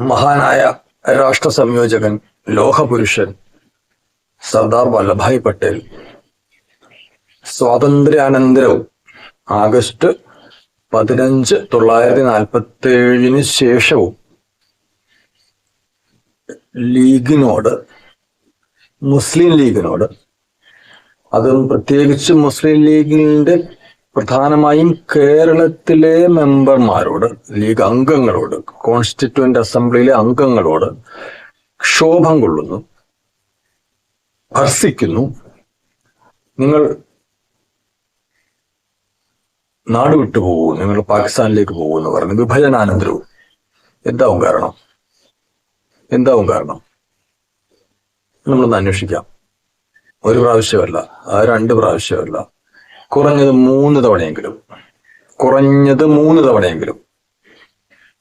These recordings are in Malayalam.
മഹാനായ രാഷ്ട്ര സംയോജകൻ ലോഹപുരുഷൻ സർദാർ വല്ലഭായ് പട്ടേൽ. സ്വാതന്ത്ര്യാനന്തരവും ആഗസ്റ്റ് പതിനഞ്ച് തൊള്ളായിരത്തി നാൽപ്പത്തി ഏഴിന് ശേഷവും ലീഗിനോട് മുസ്ലിം ലീഗിനോട് അതും പ്രത്യേകിച്ച് മുസ്ലിം ലീഗിന്റെ പ്രധാനമായും കേരളത്തിലെ മെമ്പർമാരോട് ലീഗ് അംഗങ്ങളോട് കോൺസ്റ്റിറ്റ്യൂന്റ് അസംബ്ലിയിലെ അംഗങ്ങളോട് ക്ഷോഭം കൊള്ളുന്നു ഹർസിക്കുന്നു നിങ്ങൾ നാട് വിട്ടു പോകൂ നിങ്ങൾ പാകിസ്ഥാനിലേക്ക് പോകൂ എന്ന് പറഞ്ഞു വിഭജനാനന്തരവും. എന്താവും കാരണം? എന്താവും കാരണം? നമ്മളൊന്ന് അന്വേഷിക്കാം. ഒരു പ്രാവശ്യമല്ല ആ രണ്ട് പ്രാവശ്യമല്ല. കുറഞ്ഞത് മൂന്ന് തവണയെങ്കിലും കുറഞ്ഞത് മൂന്ന് തവണയെങ്കിലും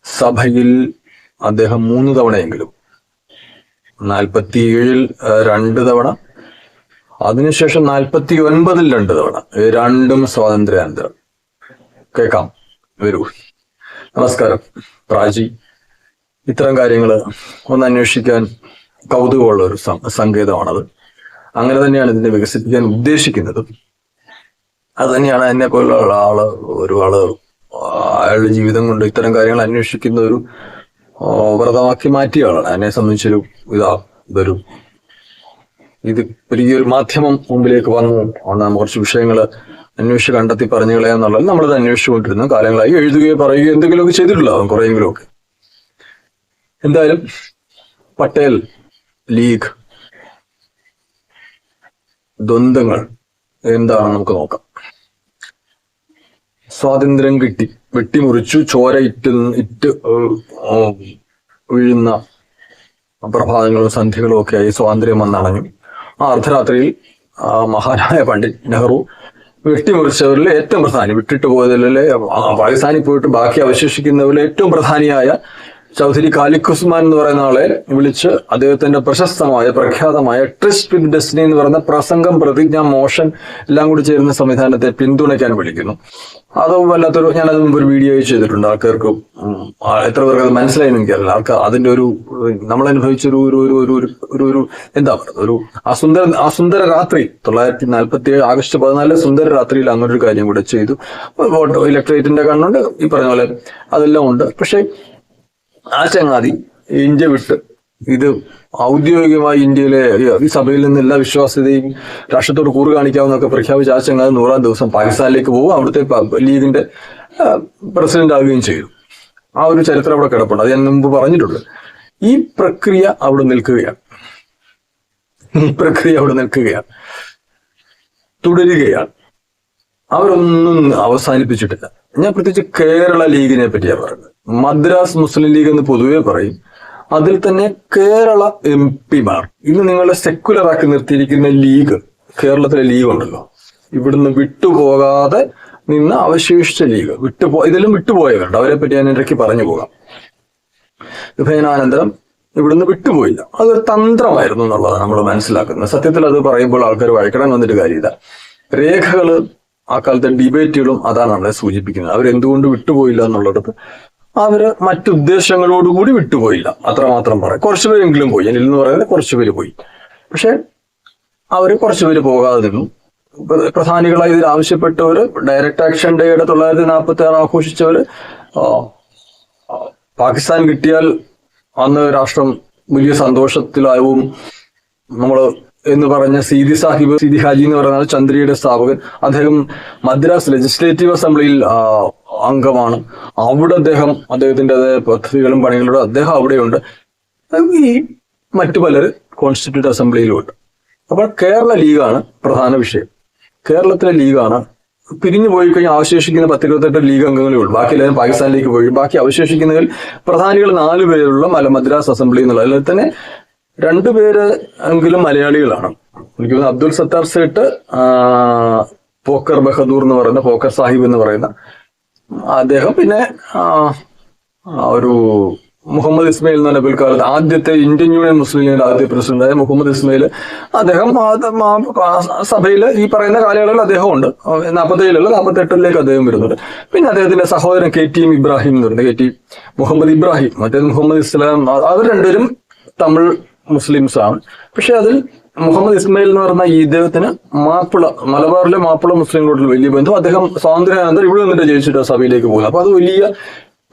സഭയിൽ അദ്ദേഹം മൂന്ന് തവണയെങ്കിലും നാൽപ്പത്തിയേഴിൽ രണ്ട് തവണ അതിനുശേഷം നാൽപ്പത്തി ഒൻപതിൽ രണ്ട് തവണ രണ്ടും സ്വാതന്ത്ര്യാനന്തരം. കേൾക്കാം വരൂ. നമസ്കാരം പ്രാചി ഇത്തരം കാര്യങ്ങൾ ഒന്ന് അന്വേഷിക്കാൻ കൗതുകമുള്ള ഒരു സങ്കേതമാണത്. അങ്ങനെ തന്നെയാണ് ഇതിനെ വികസിപ്പിക്കാൻ ഉദ്ദേശിക്കുന്നത്. അത് തന്നെയാണ് എന്നെ പോലുള്ള ആൾ ഒരുപാട് അയാളുടെ ജീവിതം കൊണ്ട് ഇത്തരം കാര്യങ്ങൾ അന്വേഷിക്കുന്ന ഒരു വ്രതമാക്കി മാറ്റിയ ആളാണ്. എന്നെ സംബന്ധിച്ചൊരു ഇതാ ഇതൊരു ഇത് ഒരു മാധ്യമം മുമ്പിലേക്ക് വന്നു. ഒന്നാം കുറച്ച് വിഷയങ്ങൾ അന്വേഷിച്ച് കണ്ടെത്തി പറഞ്ഞു കളയാന്നുള്ളത് നമ്മളത് അന്വേഷിച്ചുകൊണ്ടിരുന്നു. കാലങ്ങളായി എഴുതുകയോ പറയുകയോ എന്തെങ്കിലുമൊക്കെ ചെയ്തിട്ടുണ്ടാവും കുറേങ്കിലുമൊക്കെ എന്തായാലും പട്ടേൽ ലീഗ് ദ്വന്ദ്ങ്ങൾ എന്താണെന്ന് നമുക്ക് നോക്കാം. സ്വാതന്ത്ര്യം കിട്ടി. വെട്ടിമുറിച്ചു ചോര ഇറ്റ് ഇറ്റ് വീഴുന്ന പ്രഭാതങ്ങളും സന്ധ്യകളും ഒക്കെ ആയി സ്വാതന്ത്ര്യം വന്നണഞ്ഞു ആ അർദ്ധരാത്രിയിൽ മഹാനായ പണ്ഡിറ്റ് നെഹ്റു വെട്ടിമുറിച്ചവരിൽ ഏറ്റവും പ്രധാനി വിട്ടിട്ട് പോയതിലെ പാകിസ്ഥാനിൽ പോയിട്ട് ബാക്കി അവശേഷിക്കുന്നവരിൽ ഏറ്റവും പ്രധാനിയായ ചൗധരി കാലിക്കുസ്മാൻ എന്ന് പറയുന്ന ആളെ വിളിച്ച് അദ്ദേഹത്തിന്റെ പ്രശസ്തമായ പ്രഖ്യാതമായ ട്രിസ്റ്റ് വിത്ത് ഡെസ്റ്റിനി എന്ന് പറയുന്ന പ്രസംഗം പ്രതിജ്ഞ മോഷൻ എല്ലാം കൂടി ചേരുന്ന സംവിധാനത്തെ പിന്തുണയ്ക്കാൻ വിളിക്കുന്നു. അത് വല്ലാത്തൊരു ഞാനത് മുമ്പ് ഒരു വീഡിയോ ചെയ്തിട്ടുണ്ട്. ആൾക്കാർക്ക് എത്ര പേർക്ക് അത് മനസ്സിലായി എനിക്കറിയില്ല. ആൾക്ക് അതിന്റെ ഒരു നമ്മൾ അനുഭവിച്ച ഒരു ഒരു ഒരു ഒരു എന്താ പറയുക ഒരു അസുന്ദര അസുന്ദര രാത്രി തൊള്ളായിരത്തി നാൽപ്പത്തി ഏഴ് ആഗസ്റ്റ് പതിനാല് സുന്ദര രാത്രിയിൽ അങ്ങനെ ഒരു കാര്യം കൂടെ ചെയ്തു. ഇലക്ട്രേറ്റിന്റെ കണ്ണുണ്ട് ഈ പറഞ്ഞ പോലെ അതെല്ലാം ഉണ്ട്. പക്ഷേ ആ ചങ്ങാതി ഇന്ത്യ വിട്ട്. ഇത് ഔദ്യോഗികമായി ഇന്ത്യയിലെ ഈ സഭയിൽ നിന്ന് എല്ലാ വിശ്വാസ്യതയും രാഷ്ട്രത്തോട് കൂറ് കാണിക്കാവുന്നൊക്കെ പ്രഖ്യാപിച്ച ആ ചങ്ങാതി നൂറാം ദിവസം പാകിസ്ഥാനിലേക്ക് പോകും അവിടുത്തെ ലീഗിന്റെ പ്രസിഡന്റ് ആവുകയും ചെയ്തു. ആ ഒരു ചരിത്രം അവിടെ കിടപ്പുണ്ട്. അത് ഞാൻ മുമ്പ് പറഞ്ഞിട്ടുണ്ട്. ഈ പ്രക്രിയ അവിടെ നിൽക്കുകയാണ്. ഈ പ്രക്രിയ അവിടെ നിൽക്കുകയാണ്. തുടരുകയാണ്. അവരൊന്നും അവസാനിപ്പിച്ചിട്ടില്ല. ഞാൻ പ്രത്യേകിച്ച് കേരള ലീഗിനെ പറ്റിയാണ് പറയുന്നത്. മദ്രാസ് മുസ്ലിം ലീഗ് എന്ന് പൊതുവെ പറയും. അതിൽ തന്നെ കേരള എം പിമാർ. ഇന്ന് നിങ്ങളെ സെക്കുലർ ആക്കി നിർത്തിയിരിക്കുന്ന ലീഗ് കേരളത്തിലെ ലീഗ് ഉണ്ടല്ലോ. ഇവിടുന്ന് വിട്ടുപോകാതെ നിന്ന് അവശേഷിച്ച ലീഗ്. വിട്ടുപോ ഇതിലും വിട്ടുപോയവരുണ്ട്. അവരെ പറ്റി ഞാൻ ഇടയ്ക്ക് പറഞ്ഞു പോകാം. വിഭജനാനന്തരം ഇവിടുന്ന് വിട്ടുപോയില്ല. അതൊരു തന്ത്രമായിരുന്നു എന്നുള്ളതാണ് നമ്മൾ മനസ്സിലാക്കുന്നത്. സത്യത്തിൽ അത് പറയുമ്പോൾ ആൾക്കാർ വഴക്കിടാൻ വന്നിട്ട് കാര്യമില്ല. രേഖകൾ ആ കാലത്തെ ഡിബേറ്റുകളും അതാണ് നമ്മളെ സൂചിപ്പിക്കുന്നത്. അവരെന്തുകൊണ്ട് വിട്ടുപോയില്ല എന്നുള്ളത് അവർ മറ്റുദ്ദേശങ്ങളോടുകൂടി വിട്ടുപോയില്ല. അത്രമാത്രം പറയാം കുറച്ചുപേരെങ്കിലും പോയി. എന്നിൽ എന്ന് പറയുന്നത് കുറച്ചുപേര് പോയി. പക്ഷെ അവർ കുറച്ചുപേര് പോകാതെ നിന്നു പ്ര- പ്രധാനികളായി ഇതിൽ ആവശ്യപ്പെട്ടവർ ഡയറക്ട് ആക്ഷൻ ഡേയുടെ തൊള്ളായിരത്തി നാൽപ്പത്തി ആറ് ആഘോഷിച്ചവര് ആ, ആ, പാകിസ്ഥാൻ കിട്ടിയാൽ അന്ന് രാഷ്ട്രം വലിയ സന്തോഷത്തിലാവും. നമ്മൾ എന്ന് പറഞ്ഞ സീതി സാഹിബ് സീതി ഹാജി എന്ന് പറയുന്ന ചന്ദ്രയുടെ സ്ഥാപകൻ അദ്ദേഹം മദ്രാസ് ലെജിസ്ലേറ്റീവ് അസംബ്ലിയിൽ അംഗമാണ്. അവിടെ അദ്ദേഹം അദ്ദേഹത്തിന്റെ പദ്ധതികളും പണികളും അദ്ദേഹം അവിടെയുണ്ട്. ഈ മറ്റു പലർ കോൺസ്റ്റിറ്റ്യൂട്ട് അസംബ്ലിയിലുമുണ്ട് അപ്പോൾ കേരള ലീഗാണ് പ്രധാന വിഷയം. കേരളത്തിലെ ലീഗാണ് പിരിഞ്ഞു പോയി കഴിഞ്ഞാൽ അവശേഷിക്കുന്ന പത്തിരുപത്തെട്ട് ലീഗ് അംഗങ്ങളേ ഉള്ളൂ. ബാക്കി എല്ലാവരും പാകിസ്ഥാനിലേക്ക് പോയി. ബാക്കി അവശേഷിക്കുന്നതിൽ പ്രധാനികൾ നാല് പേരുള്ള മല മദ്രാസ് അസംബ്ലി എന്നുള്ള അതിൽ തന്നെ രണ്ടുപേര് എങ്കിലും മലയാളികളാണ്. എനിക്ക് അബ്ദുൽ സത്താർ സേട്ട് പോക്കർ ബഹദൂർ എന്ന് പറയുന്ന പോക്കർ സാഹിബ് എന്ന് പറയുന്ന അദ്ദേഹം. പിന്നെ ഒരു മുഹമ്മദ് ഇസ്മയിൽ എന്ന് പറഞ്ഞ പിൽക്കാലത്ത് ആദ്യത്തെ ഇന്ത്യൻ യൂണിയൻ മുസ്ലിം ലീഗിന്റെ ആദ്യ പ്രസിഡന്റായ മുഹമ്മദ് ഇസ്മയിൽ അദ്ദേഹം സഭയിൽ ഈ പറയുന്ന കാലയളവിൽ അദ്ദേഹം ഉണ്ട് നാൽപ്പത്തേഴിലുള്ള നാൽപ്പത്തി എട്ടിലേക്ക് അദ്ദേഹം വരുന്നുണ്ട്. പിന്നെ അദ്ദേഹത്തിന്റെ സഹോദരൻ കെ ടി എം ഇബ്രാഹിം എന്ന് പറയുന്നത് കെ ടി മുഹമ്മദ് ഇബ്രാഹിം മറ്റേത് മുഹമ്മദ് ഇസ്ലാം അവർ രണ്ടുപേരും തമിഴ് മുസ്ലിംസ് ആണ് പക്ഷെ അതിൽ മുഹമ്മദ് ഇസ്മയിൽ എന്ന് പറയുന്ന ഈ ഇദ്ദേഹത്തിന് മാപ്പിള മലബാറിലെ മാപ്പിള മുസ്ലിങ്ങളോടുള്ള വലിയ ബന്ധം. അദ്ദേഹം സ്വാതന്ത്ര്യാനന്തരം ഇവിടെ നിന്നിട്ട് ജയിച്ചിട്ട് സഭയിലേക്ക് പോകുന്നത് അപ്പൊ അത് വലിയ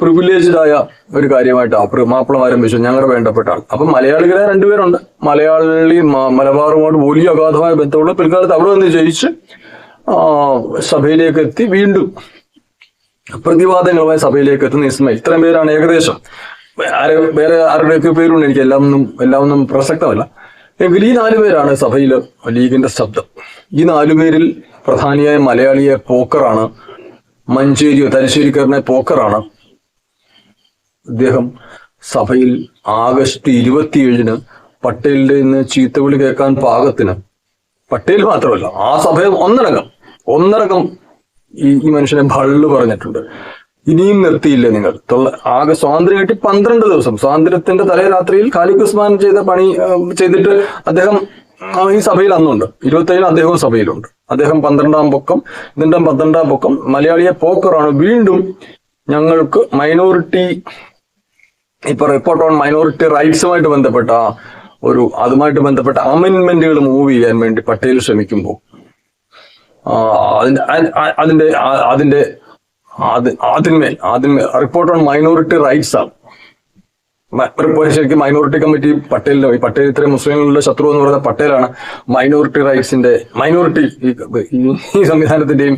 പ്രിവിലേജ്ഡ് ആയ ഒരു കാര്യമായിട്ട്. മാപ്പിളമാരും ആരംഭിച്ചു ഞങ്ങളുടെ വേണ്ടപ്പെട്ട ആൾ. അപ്പൊ മലയാളികളെ രണ്ടുപേരുണ്ട്. മലയാളി മലബാറുമായിട്ട് വലിയ അഗാധമായ ബന്ധമുള്ള പിൽക്കാലത്ത് അവിടെ നിന്ന് ജയിച്ച് സഭയിലേക്ക് എത്തി. വീണ്ടും പ്രതിവാദങ്ങളുമായി സഭയിലേക്ക് എത്തുന്ന ഇസ്മയിൽ. ഇത്രയും പേരാണ് ഏകദേശം. വേറെ ആരുടെയൊക്കെ പേരുണ്ട് എനിക്ക് എല്ലാം ഒന്നും എല്ലാം ഒന്നും പ്രസക്തമല്ല. എങ്കിൽ ഈ നാലു പേരാണ് സഭയിൽ ലീഗിന്റെ ശബ്ദം. ഈ നാലു പേരിൽ പ്രധാനിയായ മലയാളിയെ പോക്കറാണ്. മഞ്ചേരിയോ തലശ്ശേരിക്കാരനെ പോക്കറാണ്. അദ്ദേഹം സഭയിൽ ആഗസ്റ്റ് ഇരുപത്തിയേഴിന് പട്ടേലിന്റെ ഇന്ന് ചീത്തവിളി കേൾക്കാൻ പാകത്തിന്. പട്ടേൽ മാത്രമല്ല ആ സഭ ഒന്നടങ്കം ഒന്നടങ്കം ഈ മനുഷ്യനെ ഭള്ളു പറഞ്ഞിട്ടുണ്ട്. ഇനിയും നിർത്തിയില്ല നിങ്ങൾ. ആകെ സ്വാതന്ത്ര്യം കിട്ടി പന്ത്രണ്ട് ദിവസം. സ്വാതന്ത്ര്യത്തിന്റെ തലേ രാത്രിയിൽ ഖാലിഖ് ഉസ്മാൻ ചെയ്ത പണി ചെയ്തിട്ട് അദ്ദേഹം ഈ സഭയിൽ അന്നുണ്ട്. ഇരുപത്തേഴിൽ അദ്ദേഹവും സഭയിലുണ്ട്. അദ്ദേഹം പന്ത്രണ്ടാം പൊക്കം ഇതിന്റെ പന്ത്രണ്ടാം പൊക്കം മലയാളിയെ പോക്കറാണ്. വീണ്ടും ഞങ്ങൾക്ക് മൈനോറിറ്റി ഇപ്പൊ റിപ്പോർട്ട് ഓൺ മൈനോറിറ്റി റൈറ്റ്സുമായിട്ട് ബന്ധപ്പെട്ട ഒരു അതുമായിട്ട് ബന്ധപ്പെട്ട അമെന്റ്മെന്റുകൾ മൂവ് ചെയ്യാൻ വേണ്ടി പട്ടേൽ ശ്രമിക്കുമ്പോൾ അതിന്റെ അതിന്റെ അതിന്റെ അത് അതിന്മേൽ അതിന്മേൽ റിപ്പോർട്ട് ഓൺ മൈനോറിറ്റി റൈറ്റ്സ് ആണ്. ശരിക്കും മൈനോറിറ്റി കമ്മിറ്റി പട്ടേലിന്റെ ഈ പട്ടേൽ ഇത്രയും മുസ്ലിങ്ങളുടെ ശത്രു എന്ന് പറയുന്ന പട്ടേലാണ് മൈനോറിറ്റി റൈറ്റ്സിന്റെ മൈനോറിറ്റി ഈ സംവിധാനത്തിന്റെയും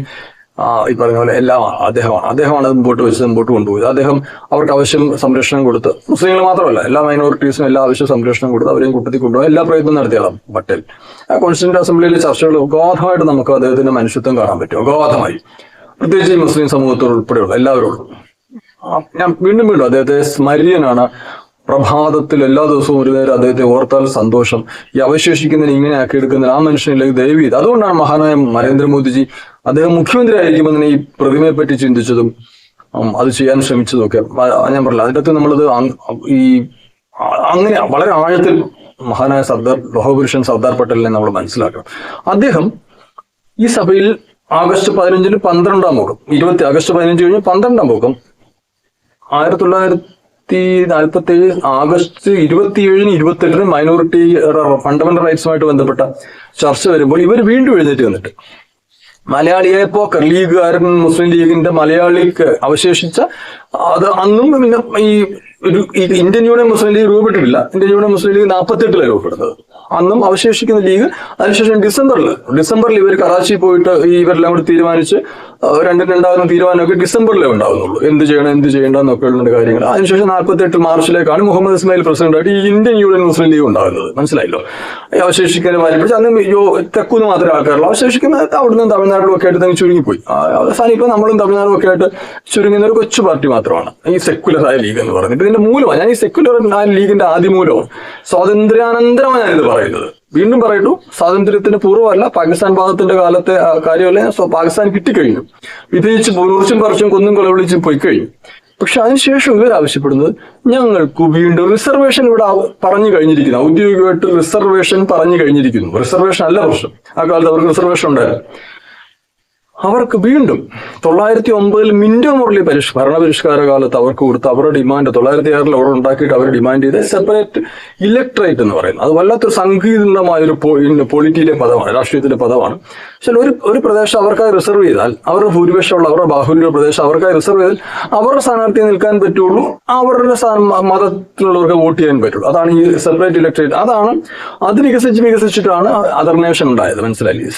ഈ പറഞ്ഞ പോലെ എല്ലാം അദ്ദേഹമാണ്. അദ്ദേഹമാണ് മുമ്പോട്ട് വെച്ച് മുമ്പോട്ട് കൊണ്ടുപോയത്. അദ്ദേഹം അവർക്ക് ആവശ്യം സംരക്ഷണം കൊടുത്ത് മുസ്ലിങ്ങൾ മാത്രമല്ല എല്ലാ മൈനോറിറ്റീസിനും എല്ലാ ആവശ്യം സംരക്ഷണം കൊടുത്ത് അവരെയും കൂട്ടത്തിൽ കൊണ്ടുപോകാൻ എല്ലാ പ്രയത്നം നടത്തിയതാണ് പട്ടേൽ. കോൺസ്റ്റിറ്റ്യൂന്റ് അസംബ്ലിയിലെ ചർച്ചകൾ അഗാധമായിട്ട് നമുക്ക് അദ്ദേഹത്തിന്റെ മനുഷ്യത്വം കാണാൻ പറ്റും. അഗാധമായി പ്രത്യേകിച്ച് ഈ മുസ്ലിം സമൂഹത്തോട് ഉൾപ്പെടെയുള്ള എല്ലാവരോടും. ഞാൻ വീണ്ടും വീണ്ടും അദ്ദേഹത്തെ സ്മര്യനാണ്. പ്രഭാതത്തിൽ എല്ലാ ദിവസവും ഒരു നേരം അദ്ദേഹത്തെ ഓർത്താൽ സന്തോഷം. ഈ അവശേഷിക്കുന്നതിന് ഇങ്ങനെ ആക്കി എടുക്കുന്നതിന് ആ മനുഷ്യനിലേക്ക് ദയവ് ചെയ്ത്. അതുകൊണ്ടാണ് മഹാനായ നരേന്ദ്രമോദിജി അദ്ദേഹം മുഖ്യമന്ത്രി ആയിരിക്കുമ്പോൾ ഈ പ്രതിമയെ പറ്റി ചിന്തിച്ചതും അത് ചെയ്യാൻ ശ്രമിച്ചതും ഒക്കെ ഞാൻ പറഞ്ഞില്ല അതിന്റെ അകത്ത് നമ്മളത് ഈ അങ്ങനെ വളരെ ആഴത്തിൽ മഹാനായ സർദാർ ലോഹപുരുഷൻ സർദാർ പട്ടേലിനെ നമ്മൾ മനസ്സിലാക്കണം. അദ്ദേഹം ഈ സഭയിൽ ആഗസ്റ്റ് പതിനഞ്ചിന് പന്ത്രണ്ടാം മുഖം. ഇരുപത്തി ആഗസ്റ്റ് പതിനഞ്ച് കഴിഞ്ഞ് പന്ത്രണ്ടാം മുഖം. ആയിരത്തി തൊള്ളായിരത്തി നാൽപ്പത്തി ഏഴ് ആഗസ്റ്റ് ഇരുപത്തിയേഴിന് ഇരുപത്തെട്ടിന് മൈനോറിറ്റി ഫണ്ടമെന്റൽ റൈറ്റ്സുമായിട്ട് ബന്ധപ്പെട്ട ചർച്ച വരുമ്പോൾ ഇവർ വീണ്ടും എഴുന്നേറ്റ് വന്നിട്ട് മലയാളിയെ പോക്കർ ലീഗുകാരൻ മുസ്ലിം ലീഗിന്റെ മലയാളിക്ക് അവശേഷിച്ച അത് അന്നും പിന്നെ ഈ ഒരു ഇന്ത്യൻ യൂണിയൻ മുസ്ലിം ലീഗ് രൂപപ്പെട്ടിട്ടില്ല. ഇന്ത്യൻ യൂണിയൻ മുസ്ലിം ലീഗ് നാൽപ്പത്തെട്ടിലാണ് രൂപപ്പെടുന്നത്. അന്നും അവശേഷിക്കുന്ന ലീഗ് അതിനുശേഷം ഡിസംബറിൽ ഡിസംബറിൽ ഇവർ കറാച്ചി പോയിട്ട് ഇവരെല്ലാം കൂടി തീരുമാനിച്ച് രണ്ടും രണ്ടാകുന്ന തീരുമാനമൊക്കെ ഡിസംബറിലേ ഉണ്ടാകുന്നുള്ളൂ എന്ത് ചെയ്യണം എന്ത് ചെയ്യേണ്ട എന്നൊക്കെ ഉള്ള കാര്യങ്ങൾ അതിനുശേഷം നാൽപ്പത്തി എട്ട് മാർച്ചിലേക്കാണ് മുഹമ്മദ് ഇസ്മായിൽ പ്രസിഡന്റായിട്ട് ഈ ഇന്ത്യൻ യൂണിയൻ മുസ്ലിം ലീഗ് ഉണ്ടാകുന്നത്. മനസ്സിലായല്ലോ? അവശേഷിക്കുന്ന മാറ്റി അന്ന് യോ തെക്കുന്ന് മാത്രമേ ആൾക്കാരുള്ളൂ. അവശേഷിക്കുന്ന അവിടുന്ന് തമിഴ്നാട്ടിലും ഒക്കെ ആയിട്ട് തന്നെ ചുരുങ്ങിപ്പോയി. അവസാനം ഇപ്പൊ നമ്മളും തമിഴ്നാടും ഒക്കെ ആയിട്ട് ചുരുങ്ങുന്ന ഒരു കൊച്ചു പാർട്ടി മാത്രമാണ്. ഈ സെക്യുലർ ആയ ലീഗ് എന്ന് പറയുന്നത് ഇതിന്റെ മൂലമാണ്. ഞാൻ ഈ സെക്യുലർ ലീഗിന്റെ ആദ്യ മൂലമാണ്. സ്വാതന്ത്ര്യാനന്തരമാണ് ഞാനിത് പറയുന്നത് വീണ്ടും പറയുന്നു സ്വാതന്ത്ര്യത്തിന് പൂർവമല്ല പാകിസ്ഥാൻ ഭാഗത്തിന്റെ കാലത്തെ കാര്യമല്ലേ സ്വ- പാകിസ്ഥാൻ കിട്ടിക്കഴിഞ്ഞു. വിഭജിച്ച് മുറിച്ചും പറിച്ചും കൊന്നും കൊലവിളിച്ചും പോയി കഴിഞ്ഞു പക്ഷെ അതിനുശേഷം ഇവർ ആവശ്യപ്പെടുന്നത് ഞങ്ങൾക്ക് വീണ്ടും റിസർവേഷൻ ഇവിടെ പറഞ്ഞു കഴിഞ്ഞിരിക്കുന്നു. ഔദ്യോഗികമായിട്ട് റിസർവേഷൻ പറഞ്ഞു കഴിഞ്ഞിരിക്കുന്നു. റിസർവേഷൻ അല്ല പ്രശ്നം. ആ കാലത്ത് അവർക്ക് റിസർവേഷൻ ഉണ്ടായിരുന്നു. അവർക്ക് വീണ്ടും തൊള്ളായിരത്തി ഒമ്പതിൽ മിന്റോ മുരളി പരിഷ് ഭരണപരിഷ്കാര കാലത്ത് അവർക്ക് കൊടുത്ത അവരുടെ ഡിമാൻഡ് തൊള്ളായിരത്തി ആറിൽ അവർ ഉണ്ടാക്കിയിട്ട് അവർ ഡിമാൻഡ് ചെയ്ത സെപ്പറേറ്റ് ഇലക്ട്രേറ്റ് എന്ന് പറയുന്നത്. അത് വല്ലാത്തൊരു സങ്കീർണമായ ഒരു പൊളിറ്റിയിലെ പദമാണ് രാഷ്ട്രീയത്തിന്റെ പദമാണ്. പക്ഷെ ഒരു ഒരു പ്രദേശം അവർക്കായി റിസർവ് ചെയ്താൽ അവരുടെ ഭൂരിപക്ഷമുള്ള അവരുടെ ബാഹുല്യ പ്രദേശം അവർക്കായി റിസർവ് ചെയ്താൽ അവരുടെ സ്ഥാനാർത്ഥിയെ നിൽക്കാൻ പറ്റുള്ളൂ അവരുടെ മതത്തിലുള്ളവർക്ക് വോട്ട് ചെയ്യാൻ പറ്റുള്ളൂ. അതാണ് ഈ സെപ്പറേറ്റ് ഇലക്ട്രേറ്റ്. അതാണ് അത് വികസിച്ച് വികസിച്ചിട്ടാണ് അതർ നേഷൻ ഉണ്ടായത്. മനസ്സിലായി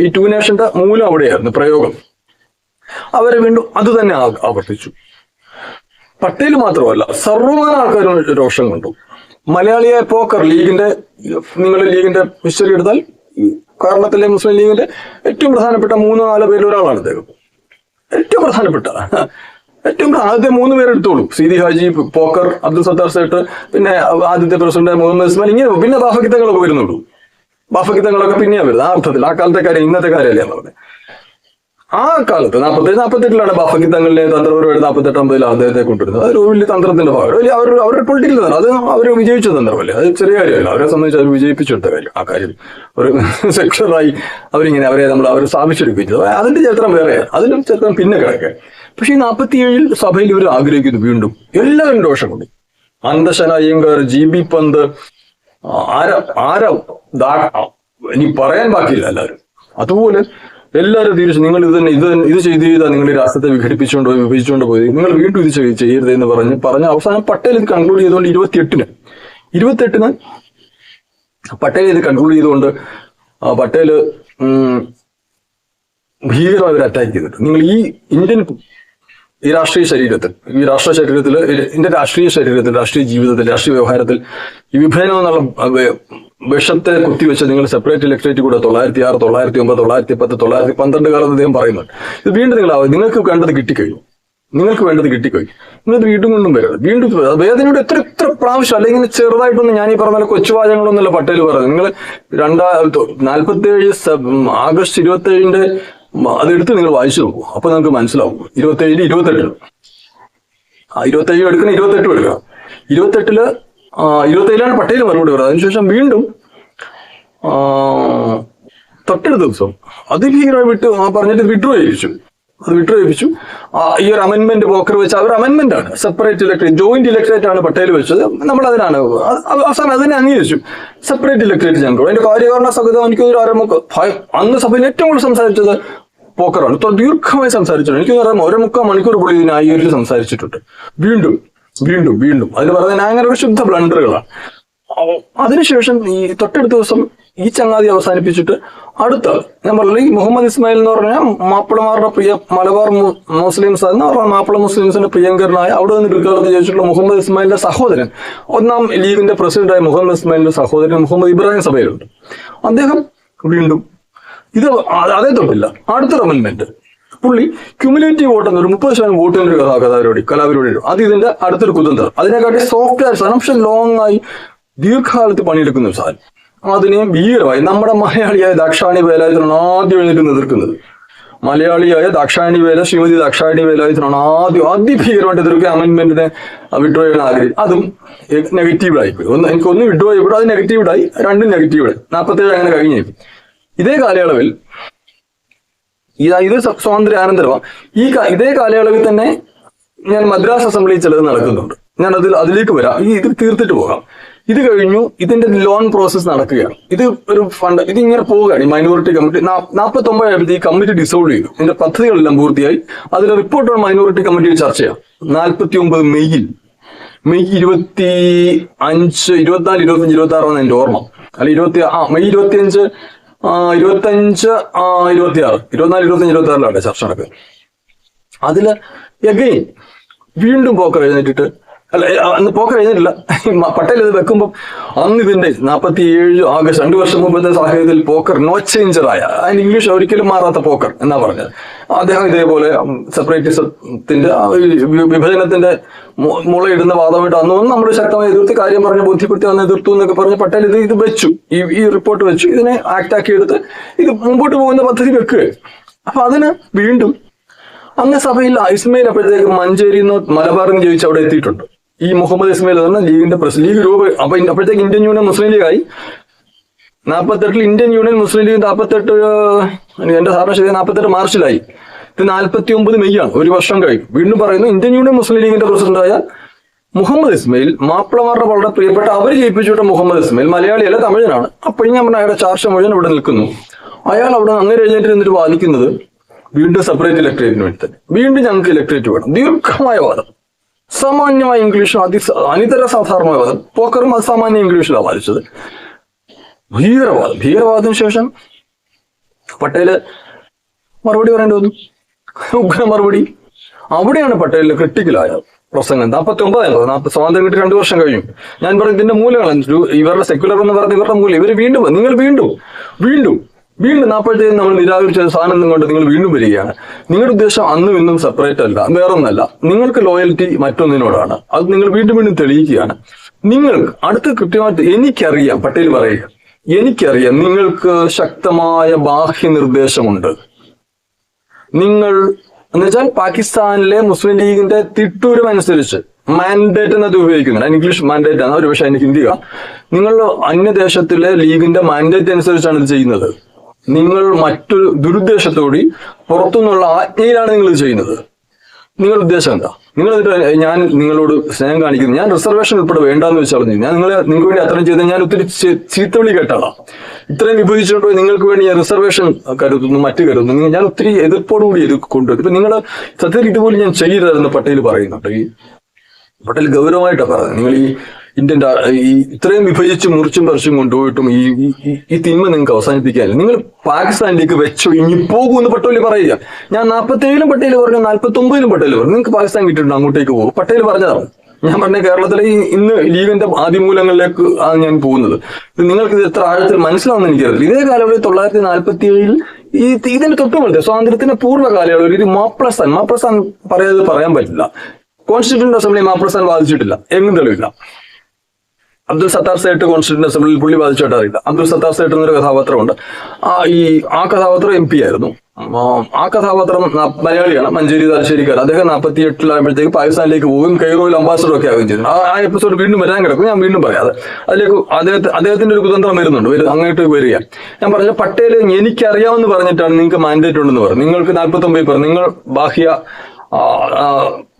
ഈ- ടു നേഷന്റെ മൂലം അവിടെയായിരുന്നു പ്രയോഗം അവരെ വീണ്ടും അത് തന്നെ ആവർത്തിച്ചു. പട്ടേൽ മാത്രമല്ല സർവമാന ആൾക്കാരും രോഷം കണ്ടു. മലയാളിയായ പോക്കർ ലീഗിന്റെ നിങ്ങൾ ലീഗിന്റെ ഹിസ്റ്ററി എടുത്താൽ കേരളത്തിലെ മുസ്ലിം ലീഗിന്റെ ഏറ്റവും പ്രധാനപ്പെട്ട മൂന്ന് നാല് പേരിൽ ഒരാളാണ് അദ്ദേഹം ഏറ്റവും പ്രധാനപ്പെട്ട. ഏറ്റവും ആദ്യത്തെ മൂന്ന് പേരെടുത്തോളൂ സീതി ഹാജി പോക്കർ അബ്ദുൽ സത്താർ സേട്ട് പിന്നെ ആദ്യത്തെ പ്രസിഡന്റ് മുഹമ്മദ് ഇസ്മാൻ ഇങ്ങനെ പിന്നെ ബാഫക്കിത്തങ്ങളൊക്കെ വരുന്നുള്ളൂ. ബാഫക്കിത്തങ്ങളൊക്കെ പിന്നെയാണ് വരുന്നത്. ആ അർത്ഥത്തിൽ ആ കാലത്തെ കാര്യം ഇന്നത്തെ കാര്യമല്ലേ പറഞ്ഞത്. ആ കാലത്ത് നാൽപ്പത്തേഴ് നാൽപ്പത്തെട്ടിലാണ് ബാഫക്കി തങ്ങളിലെ തന്ത്രപരമായിട്ട് നാൽപ്പത്തെട്ട് അമ്പതിൽ അദ്ദേഹത്തെ കൊണ്ടുവരുന്നത്. അതൊരു വലിയ തന്ത്രത്തിന്റെ ഭാഗം വലിയ അവർ അവരുടെ പൊളിറ്റിക്കൽ തന്ത്രം. അത് അവർ വിജയിച്ച തന്ത്രമല്ലേ? അത് ചെറിയ കാര്യമല്ല. അവരെ സംബന്ധിച്ച് അവർ വിജയിപ്പിച്ചെടുത്ത കാര്യം. ആ കാര്യം ഒരു സെക്ഷറായി അവരിങ്ങനെ അവരെ നമ്മൾ അവർ സ്ഥാപിച്ചെടുപ്പിച്ചത്. അതിന്റെ ചരിത്രം വേറെ. അതിലും ചരിത്രം പിന്നെ കിടക്കുക പക്ഷേ ഈ നാൽപ്പത്തിയേഴിൽ സഭയിൽ ഇവർ ആഗ്രഹിക്കുന്നു വീണ്ടും. എല്ലാവരും ദോഷം കൊണ്ട്. അന്തശന അയ്യങ്കാർ ജി. ബി. പന്ത് ആര ആര ഇനി പറയാൻ ബാക്കിയില്ല എല്ലാവരും. അതുപോലെ എല്ലാവരും തീരുമാനിച്ചു നിങ്ങൾ ഇത് തന്നെ ഇത് ഇത് ചെയ്ത് ചെയ്താൽ നിങ്ങൾ ഈ രാഷ്ട്രത്തെ വിഘടിപ്പിച്ചുകൊണ്ട് പോയി വിഭജിച്ചുകൊണ്ട് പോയി. നിങ്ങൾ വീണ്ടും ഇത് ചെയ്- ചെയ്യരുത് എന്ന് പറഞ്ഞ് പറഞ്ഞ അവസാനം പട്ടേൽ ഇത് കൺക്ലൂഡ് ചെയ്തുകൊണ്ട് ഇരുപത്തിയെട്ടിന് ഇരുപത്തെട്ടിന് പട്ടേൽ ഇത് കൺക്ലൂഡ് ചെയ്തുകൊണ്ട് പട്ടേൽ ഭീകരമായ ഒരു അറ്റാക്ക് ചെയ്തിട്ട്. നിങ്ങൾ ഈ ഇന്ത്യൻ ഈ രാഷ്ട്രീയ ശരീരത്തിൽ ഈ രാഷ്ട്ര ശരീരത്തിൽ ഇന്ത്യൻ രാഷ്ട്രീയ ശരീരത്തിൽ രാഷ്ട്രീയ ജീവിതത്തിൽ രാഷ്ട്രീയ വ്യവഹാരത്തിൽ ഈ വിഭജനം എന്നുള്ള വിഷത്തെ കുത്തിവെച്ച് നിങ്ങൾ സെപ്പറേറ്റ് ഇലക്ട്രേറ്റ് കൂടെ തൊള്ളായിരത്തി ആറ് തൊള്ളായിരത്തി ഒമ്പത് തൊള്ളായിരത്തി പത്ത് തൊള്ളായിരത്തി പന്ത്രണ്ട് കാലത്ത് അദ്ദേഹം പറയുന്നുണ്ട്. ഇത് വീണ്ടും നിങ്ങൾ നിങ്ങൾക്ക് വേണ്ടത് കിട്ടിക്കഴിഞ്ഞു. നിങ്ങൾക്ക് വേണ്ടത് കിട്ടിക്കഴിഞ്ഞു. നിങ്ങൾ വീണ്ടും കൊണ്ടും വരരുത്. വീണ്ടും വേദനയുടെ എത്ര എത്ര പ്രാവശ്യം അല്ലെങ്കിൽ ചെറുതായിട്ടൊന്നും ഞാൻ ഈ പറഞ്ഞ കൊച്ചുവാചകങ്ങളൊന്നുമല്ല പട്ടേൽ പറയുന്നത് നിങ്ങൾ രണ്ടാ നാൽപ്പത്തി ഏഴ് ആഗസ്റ്റ് ഇരുപത്തി ഏഴിന്റെ അതെടുത്ത് നിങ്ങൾ വായിച്ചു നോക്കൂ. അപ്പൊ നിങ്ങൾക്ക് മനസ്സിലാവും. ഇരുപത്തി ഏഴിന് ഇരുപത്തെട്ടിൽ. ആ ഇരുപത്തേഴ് എടുക്കണം ഇരുപത്തെട്ടും എടുക്കണം ഇരുപത്തെട്ടിൽ ഇരുപത്തേഴിലാണ് പട്ടേൽ മറുപടി പറയുന്നത് അതിനുശേഷം വീണ്ടും തൊട്ടടുത്ത ദിവസം അതിൽ വിട്ട് ആ പറഞ്ഞിട്ട് വിഡ്രോ ചെയ്യിച്ചു അത് വിഡ്രോ ചെയ്യിച്ചു ഈ ഒരു അമെന്മെന്റ് പോക്കർ വെച്ച് അവർ അമെന്മെന്റ് ആണ്. സെപ്പറേറ്റ് ഇലക്ട്രേറ്റ് ജോയിന്റ് ഇലക്ട്രേറ്റ് ആണ് പട്ടേൽ വെച്ചത്. നമ്മൾ അതിനാണ് അവസാനം അതിനെ അംഗീകരിച്ചു. സെപ്പറേറ്റ് ഇലക്ട്രേറ്റ് ഞങ്ങൾ അതിന്റെ കാര്യകാരണ സഹിതം എനിക്ക് ഒരു അരമുക്ക് അന്ന് സഭയിൽ ഏറ്റവും കൂടുതൽ സംസാരിച്ചത് പോക്കറാണ് ദീർഘമായി സംസാരിച്ചിട്ടുണ്ട്. എനിക്ക് ഒരു മുക്കാൽ മണിക്കൂർ പുള്ളി ഇതിനായി സംസാരിച്ചിട്ടുണ്ട്. വീണ്ടും വീണ്ടും വീണ്ടും. അതിന് പറഞ്ഞാൽ അങ്ങനെ ഒരു ശുദ്ധ ബ്ലണ്ടറുകളാണ് അതിനുശേഷം ഈ തൊട്ടടുത്ത ദിവസം ഈ ചങ്ങാതി അവസാനിപ്പിച്ചിട്ട് അടുത്ത ഞാൻ പറഞ്ഞില്ല ഈ മുഹമ്മദ് ഇസ്മായിൽ എന്ന് പറഞ്ഞാൽ മാപ്പിളമാരുടെ പ്രിയ മലബാർ മുസ്ലിംസ് എന്ന് പറഞ്ഞാൽ മാപ്പിള മുസ്ലിംസിന്റെ പ്രിയങ്കരനായ അവിടെ നിന്ന് പിൽക്കാലത്ത് ജയിച്ചിട്ടുള്ള മുഹമ്മദ് ഇസ്മായിലിന്റെ സഹോദരൻ. ഒന്നാം ലീഗിന്റെ പ്രസിഡന്റായ മുഹമ്മദ് ഇസ്മായിലിന്റെ സഹോദരൻ മുഹമ്മദ് ഇബ്രാഹിം സഭയിലുണ്ട്. അദ്ദേഹം വീണ്ടും ഇത് അതേ തൊട്ടില്ല അടുത്തൊരു അമെന്റ്മെന്റ് പുള്ളി ക്യുമുലേറ്റീവ് വോട്ട് എന്നൊരു മുപ്പത് ശതമാനം വോട്ടിന്റെ ഒരു കഥാ കഥാപരിപാടി കലാപരിപാടി അത് ഇതിന്റെ അടുത്തൊരു കുതന്ത്രം. അതിനെക്കാട്ടി സോഫ്റ്റ്വെയർ സാധനം ലോങ് ആയി ദീർഘകാലത്ത് പണിയെടുക്കുന്ന ഒരു സാധനം. അതിനെ ഭീകരമായി നമ്മുടെ മലയാളിയായ ദാക്ഷായണി വേലായുധനാണ് ആദ്യം എഴുന്നേറ്റ് എതിർക്കുന്നത് മലയാളിയായ ദാക്ഷായണി വേല ശ്രീമതി ദാക്ഷായണി വേലായുധനാണ് ആദ്യം അതിഭീകരമായിട്ട് എതിർക്കുക അമെന്റ്മെന്റിനെ വിഡ്രോ ചെയ്യാൻ ആഗ്രഹം അതും നെഗറ്റീവായി ഒന്ന് എനിക്ക് ഒന്ന് വിഡ്രോ ചെയ്യപ്പെടും അത് നെഗറ്റീവായി രണ്ടും നെഗറ്റീവായി നാൽപ്പത്തേഴ് അങ്ങനെ കഴിഞ്ഞു ഇതേ കാലയളവിൽ ഇതാ ഇത് സ്വ- സ്വാതന്ത്ര്യാനന്തരമാണ് ഈ ഇതേ കാലയളവിൽ തന്നെ ഞാൻ മദ്രാസ് അസംബ്ലിയിൽ ചിലത് നടക്കുന്നുണ്ട്. ഞാൻ അതിൽ അതിലേക്ക് വരാം. ഈ ഇത് തീർത്തിട്ട് പോകാം. ഇത് കഴിഞ്ഞു ഇതിന്റെ ലോൺ പ്രോസസ്സ് നടക്കുകയാണ്. ഇത് ഒരു ഫണ്ട് ഇത് ഇങ്ങനെ പോവുകയാണ്. ഈ മൈനോറിറ്റി കമ്മിറ്റി നാൽപ്പത്തി ഒമ്പതായപ്പോഴത്തെ ഈ കമ്മിറ്റി ഡിസോൾവ് ചെയ്തു. ഇതിന്റെ പദ്ധതികളെല്ലാം പൂർത്തിയായി. അതിലെ റിപ്പോർട്ട് മൈനോറിറ്റി കമ്മിറ്റിയിൽ ചർച്ച ചെയ്യാം നാൽപ്പത്തി ഒമ്പത് മെയ്യിൽ. മെയ് ഇരുപത്തി അഞ്ച് ഇരുപത്തിനാല് ഇരുപത്തഞ്ച് ഇരുപത്തി ആറാണ് എന്റെ ഓർമ്മ. അല്ല ഇരുപത്തി ആ മെയ് ഇരുപത്തി അഞ്ച് ഇരുപത്തഞ്ച് ഇരുപത്തി ആറ് ഇരുപത്തിനാല് ഇരുപത്തഞ്ച് ഇരുപത്തി ആറിലാണ് ചർച്ച നടക്കുക അതിൽ എഗെയിൻ വീണ്ടും പോക്കർ എഴുന്നേറ്റിട്ട് അല്ല അന്ന് പോക്കർ കഴിഞ്ഞിട്ടില്ല. പട്ടേൽ ഇത് വെക്കുമ്പോൾ അന്ന് ഇതിന്റെ നാൽപ്പത്തി ഏഴ് ആഗസ്റ്റ് രണ്ടു വർഷം മുമ്പത്തെ സാഹചര്യത്തിൽ പോക്കർ നോ ചേഞ്ചറായ അതിന് ഇംഗ്ലീഷ് ഒരിക്കലും മാറാത്ത പോക്കർ എന്നാ പറഞ്ഞത്. അദ്ദേഹം ഇതേപോലെ സെപ്പറേറ്റിസത്തിന്റെ വിഭജനത്തിന്റെ മുളയിടുന്ന വാദമായിട്ട് അന്നൊന്നും നമ്മൾ ശക്തമായി എതിർത്ത് കാര്യം പറഞ്ഞ് ബോധ്യപ്പെടുത്തി വന്ന് എതിർത്തു എന്നൊക്കെ പറഞ്ഞ് പട്ടേൽ ഇത് ഇത് വെച്ചു. ഈ ഈ റിപ്പോർട്ട് വെച്ചു. ഇതിനെ ആക്ട് ആക്കി എടുത്ത് ഇത് മുമ്പോട്ട് പോകുന്ന പദ്ധതി വെക്കുക അപ്പൊ അതിന് വീണ്ടും അന്ന് സഭയിൽ ഇസ്മയിൽ അപ്പോഴത്തേക്ക് മഞ്ചേരി നിന്ന് മലബാറിൽ ജയിച്ച് അവിടെ എത്തിയിട്ടുണ്ട്. ഈ മുഹമ്മദ് ഇസ്മയിൽ തന്നെ ലീഗിന്റെ പ്രസ് ലീഗ് രൂപ അപ്പൊ അപ്പോഴത്തേക്ക് ഇന്ത്യൻ യൂണിയൻ മുസ്ലിം ലീഗായി നാൽപ്പത്തെട്ടിൽ ഇന്ത്യൻ യൂണിയൻ മുസ്ലിം ലീഗ് നാൽപ്പത്തെട്ട് എന്റെ ധാരണ ശരി നാൽപ്പത്തെട്ട് മാർച്ചിലായി. ഇത് നാൽപ്പത്തി ഒമ്പത് മെയ് ആണ് ഒരു വർഷം കഴിഞ്ഞു. വീണ്ടും പറയുന്നു ഇന്ത്യൻ യൂണിയൻ മുസ്ലിം ലീഗിന്റെ പ്രസിഡന്റായ മുഹമ്മദ് ഇസ്മയിൽ മാപ്പിളമാരുടെ വളരെ പ്രിയപ്പെട്ട അവർ ജയിപ്പിച്ചുവിട്ട മുഹമ്മദ് ഇസ്മയിൽ മലയാളിയല്ല തമിഴനാണ്. അപ്പോഴും ഞാൻ പറഞ്ഞ അയാളുടെ ചാർച്ച മുഴുവൻ ഇവിടെ നിൽക്കുന്നു. അയാൾ അവിടെ അങ്ങനെ എഴുന്നേറ്റ് നിന്നിട്ട് വാദിക്കുന്നത് വീണ്ടും സെപ്പറേറ്റ് ഇലക്ട്രേറ്റിന് വേണ്ടി തന്നെ. വീണ്ടും ഞങ്ങൾക്ക് ഇലക്ട്രേറ്റ് വേണം. ദീർഘമായ വാദം. സാമാന്യമായ ഇംഗ്ലീഷും അതി അനിതര സാധാരണമായ വാദം പോക്കറും സാമാന്യ ഇംഗ്ലീഷിലാണ് വാദിച്ചത് ഭീകരവാദം. ഭീകരവാദത്തിന് ശേഷം പട്ടേൽ മറുപടി പറയേണ്ടി വന്നു. ഉഗ്ര മറുപടി. അവിടെയാണ് പട്ടേലിന്റെ ക്രിട്ടിക്കലായ പ്രസംഗം. നാൽപ്പത്തി ഒമ്പതായിരുന്നു നാൽപ്പത് സ്വാതന്ത്ര്യം കിട്ടി രണ്ടു വർഷം കഴിഞ്ഞു. ഞാൻ പറഞ്ഞു ഇതിന്റെ മൂലങ്ങൾ ഇവരുടെ സെക്യുലർ എന്ന് പറഞ്ഞ ഇവരുടെ മൂലം ഇവർ വീണ്ടും നിങ്ങൾ വീണ്ടും വീണ്ടും വീണ്ടും നാൽപ്പത്തേഴ് നമ്മൾ നിരാകരിച്ച സാധനം കൊണ്ട് നിങ്ങൾ വീണ്ടും വരികയാണ്. നിങ്ങളുടെ ഉദ്ദേശം അന്നും ഇന്നും സെപ്പറേറ്റ് അല്ല വേറൊന്നല്ല. നിങ്ങൾക്ക് ലോയൽറ്റി മറ്റൊന്നിനോടാണ്. അത് നിങ്ങൾ വീണ്ടും വീണ്ടും തെളിയിക്കുകയാണ്. നിങ്ങൾ അടുത്ത കൃത്യമായിട്ട് എനിക്കറിയാം പട്ടേൽ പറയുക. എനിക്കറിയാം നിങ്ങൾക്ക് ശക്തമായ ബാഹ്യ നിർദ്ദേശമുണ്ട്. നിങ്ങൾ എന്നുവെച്ചാൽ പാകിസ്ഥാനിലെ മുസ്ലിം ലീഗിന്റെ തിട്ടൂരം അനുസരിച്ച് മാൻഡേറ്റ് എന്നത് ഉപയോഗിക്കുന്നുണ്ട്. ഇംഗ്ലീഷ് മാൻഡേറ്റ് ആണ് ഒരു പക്ഷേ അതിന് ഹിന്ദിക നിങ്ങൾ അന്യദേശത്തിലെ ലീഗിന്റെ മാൻഡേറ്റ് അനുസരിച്ചാണ് ഇത് ചെയ്യുന്നത്. നിങ്ങൾ മറ്റൊരു ദുരുദ്ദേശത്തോടി പുറത്തുനിന്നുള്ള ആജ്ഞയിലാണ് നിങ്ങൾ ചെയ്യുന്നത്. നിങ്ങളുടെ ഉദ്ദേശം എന്താ? നിങ്ങൾ എന്നിട്ട് ഞാൻ നിങ്ങളോട് സ്നേഹം കാണിക്കുന്നു. ഞാൻ റിസർവേഷൻ ഉൾപ്പെടെ വേണ്ടാന്ന് വെച്ചാൽ ഞാൻ നിങ്ങളെ നിങ്ങൾക്ക് വേണ്ടി അത്രയും ചെയ്ത് ഞാൻ ഒത്തിരി ചീത്തവിളി കേട്ടാളാ ഇത്രയും വിഭജിച്ചിട്ട് നിങ്ങൾക്ക് വേണ്ടി ഞാൻ റിസർവേഷൻ കരുതുന്നു മറ്റു കരുതുന്നു. ഞാൻ ഒത്തിരി എതിർപ്പോടുകൂടി ഇത് കൊണ്ടുവരും ഇപ്പൊ നിങ്ങൾ സത്യത്തിൽ ഇതുപോലെ ഞാൻ ചെയ്യരുതെന്ന് പട്ടേൽ പറയുന്നുണ്ട്. ഈ പട്ടേൽ ഗൗരവമായിട്ടാണ് പറയുന്നത്. നിങ്ങൾ ഈ ഇന്ത്യൻ ഇത്രയും വിഭജിച്ച് മുറിച്ചും പറിച്ചും കൊണ്ടുപോയിട്ടും ഈ ഈ- തിന്മ നിങ്ങൾക്ക് അവസാനിപ്പിക്കാനില്ല. നിങ്ങൾ പാകിസ്ഥാനിലേക്ക് വെച്ചോ ഇനി പോകൂ എന്ന് പട്ടേൽ പറയുക. ഞാൻ നാൽപ്പത്തേഴിലും പട്ടേൽ പറഞ്ഞു നാൽപ്പത്തി ഒമ്പതിലും പട്ടേൽ പറഞ്ഞു. നിങ്ങൾക്ക് പാകിസ്ഥാൻ കിട്ടിയിട്ടുണ്ട് അങ്ങോട്ടേക്ക് പോകും. പട്ടേൽ പറഞ്ഞതാണ്. ഞാൻ പറഞ്ഞ കേരളത്തിലെ ഇന്ന് ലീഗിന്റെ ആദിമൂലങ്ങളിലേക്ക് ആണ് ഞാൻ പോകുന്നത്. നിങ്ങൾക്ക് ഇത് എത്ര ആഴത്തിൽ മനസ്സിലാവുന്ന എനിക്കറിയില്ല. ഇതേ കാലയളവിൽ തൊള്ളായിരത്തി നാൽപ്പത്തി ഏഴിൽ ഈ ഇതിന്റെ തൊട്ടുമുള്ള സ്വാതന്ത്ര്യത്തിന്റെ പൂർവ കാലയളവിൽ ഇത് മാപ്രസ്ഥാൻ മാപ്രസ്ഥാൻ പറയാതെ പറയാൻ പറ്റില്ല. കോൺസ്റ്റിറ്റ്യൂന്റ് അസംബ്ലി മാപ്രസ്ഥാൻ വാദിച്ചിട്ടില്ല. എങ്ങും തെളിവില്ല. അബ്ദുൽ സത്താർ സേട്ട് കോൺസ്റ്റിറ്റ്യൂന്റ് അസംബ്ലിയിൽ പുള്ളി ബാധിച്ചിട്ട് അറിയില്ല. അബ്ദുൽ സത്താർ സേട്ട് എന്നൊരു കഥാപാത്രമുണ്ട്. ആ ഈ ആ കഥാപാത്രം എം പി ആയിരുന്നു. ആ, കഥാപാത്രം മലയാളിയാണ് മഞ്ചേരി തലശ്ശേരിക്കാരൻ. അദ്ദേഹം നാൽപ്പത്തി എട്ടിലാകുമ്പോഴത്തേക്ക് പാകിസ്ഥാനിലേക്ക് പോകും കൈറോയിൽ അംബാസഡർ ഒക്കെ ആവുകയും ചെയ്തു. ആ എപ്പിസോഡ് വീണ്ടും വരാൻ കിടക്കും ഞാൻ വീണ്ടും പറയാം അതിലേക്ക് അദ്ദേഹത്തെ അദ്ദേഹത്തിന്റെ ഒരു കുതന്ത്രം വരുന്നുണ്ട്. വരും അങ്ങോട്ട് വരിക. ഞാൻ പറഞ്ഞ പട്ടേൽ എനിക്കറിയാമെന്ന് പറഞ്ഞിട്ടാണ് നിങ്ങൾക്ക് മാൻഡേറ്റ് ഉണ്ടെന്ന് പറഞ്ഞു നിങ്ങൾക്ക് നാൽപ്പത്തി ഒമ്പതിൽ പറഞ്ഞു നിങ്ങൾ ബാഹ്യ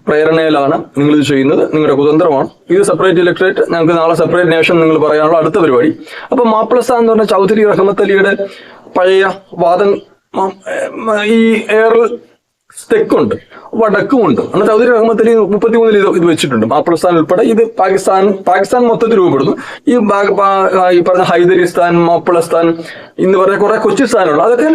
പ്രേരണയിലാണ് നിങ്ങൾ ഇത് ചെയ്യുന്നത്. നിങ്ങളുടെ കുതന്ത്രമാണ്. ഇത് സെപ്പറേറ്റ് ഇലക്ട്രേറ്റ് ഞങ്ങൾക്ക് നാളെ സെപ്പറേറ്റ് നേഷൻ നിങ്ങൾ പറയാനുള്ള അടുത്ത പരിപാടി. അപ്പൊ മാപ്പിളസ്ഥാൻ എന്ന് പറഞ്ഞ ചൗധരി റഹ്മത്ത് അലിയുടെ പഴയ വാദം ഈ എയറിൽ തെക്കുണ്ട് വടക്കുമുണ്ട്. അന്ന് ചൗധരി റഹ്മത്ത് അലി മുപ്പത്തി മൂന്നിൽ ഇത് ഇത് വെച്ചിട്ടുണ്ട്. മാപ്പിളസ്ഥാൻ ഉൾപ്പെടെ ഇത് പാകിസ്ഥാൻ പാകിസ്ഥാൻ മൊത്തത്തിൽ രൂപപ്പെടുന്നു. ഈ ഈ പറഞ്ഞ ഹൈദരിസ്ഥാൻ മാപ്പിളസ്ഥാൻ എന്ന് പറഞ്ഞ കുറെ കൊച്ചിസ്ഥാനുള്ള അതൊക്കെ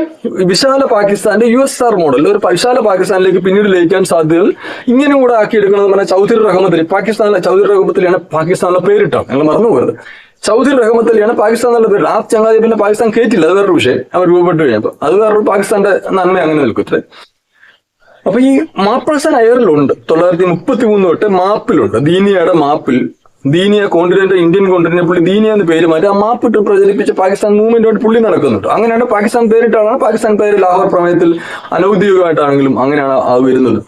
വിശാല പാകിസ്ഥാന്റെ യു എസ് ആർ മോഡൽ. ഒരു വിശാല പാകിസ്ഥാനിലേക്ക് പിന്നീട് ലയിക്കാൻ സാധ്യതകൾ ഇങ്ങനെ കൂടെ ആക്കിയെടുക്കണമെന്ന് പറഞ്ഞാൽ ചൗധരി റഹ്മത്ത് പാകിസ്ഥാനിലെ ചൗധരി റഹ്മത്തിലാണ് പാകിസ്ഥാനിലെ പേരിട്ടാണ് ഞങ്ങൾ മറന്നു പോകരുത്. ചൗധരി റഹ്മത്ത് അലിയാണ് പാകിസ്ഥാൻ എന്നുള്ള പേര് ആ ചങ്ങാതി പിന്നെ പാകിസ്ഥാൻ കയറ്റില്ല അത് വേറൊരു വിഷയം. അവർ രൂപപ്പെട്ടു കഴിഞ്ഞപ്പോൾ. അത് വേറൊരു പാകിസ്ഥാന്റെ നന്മ അങ്ങനെ നിൽക്കട്ടെ. അപ്പൊ ഈ മാപ്രസ്ഥാൻ അയറിലുണ്ട്. തൊള്ളായിരത്തി മുപ്പത്തി മൂന്ന് തൊട്ട് മാപ്പിലുണ്ട്. ദീനിയയുടെ മാപ്പിൽ. ദീനിയ കോണ്ടിനെന്റ് ഇന്ത്യൻ കോണ്ടിനെ പുള്ളി ദീനിയ എന്ന് പേര് മാറ്റി ആ മാപ്പ് ഇട്ട് പ്രചരിപ്പിച്ച് പാകിസ്ഥാൻ മൂവ്മെന്റുമായിട്ട് പുള്ളി നടക്കുന്നുണ്ട്. അങ്ങനെയാണ് പാകിസ്ഥാൻ പേരിട്ടാണ്. പാകിസ്ഥാൻ പേര് ലാഹോർ പ്രമേയത്തിൽ അനൌദ്യോഗികമായിട്ടാണെങ്കിലും അങ്ങനെയാണ് അത് വരുന്നത്.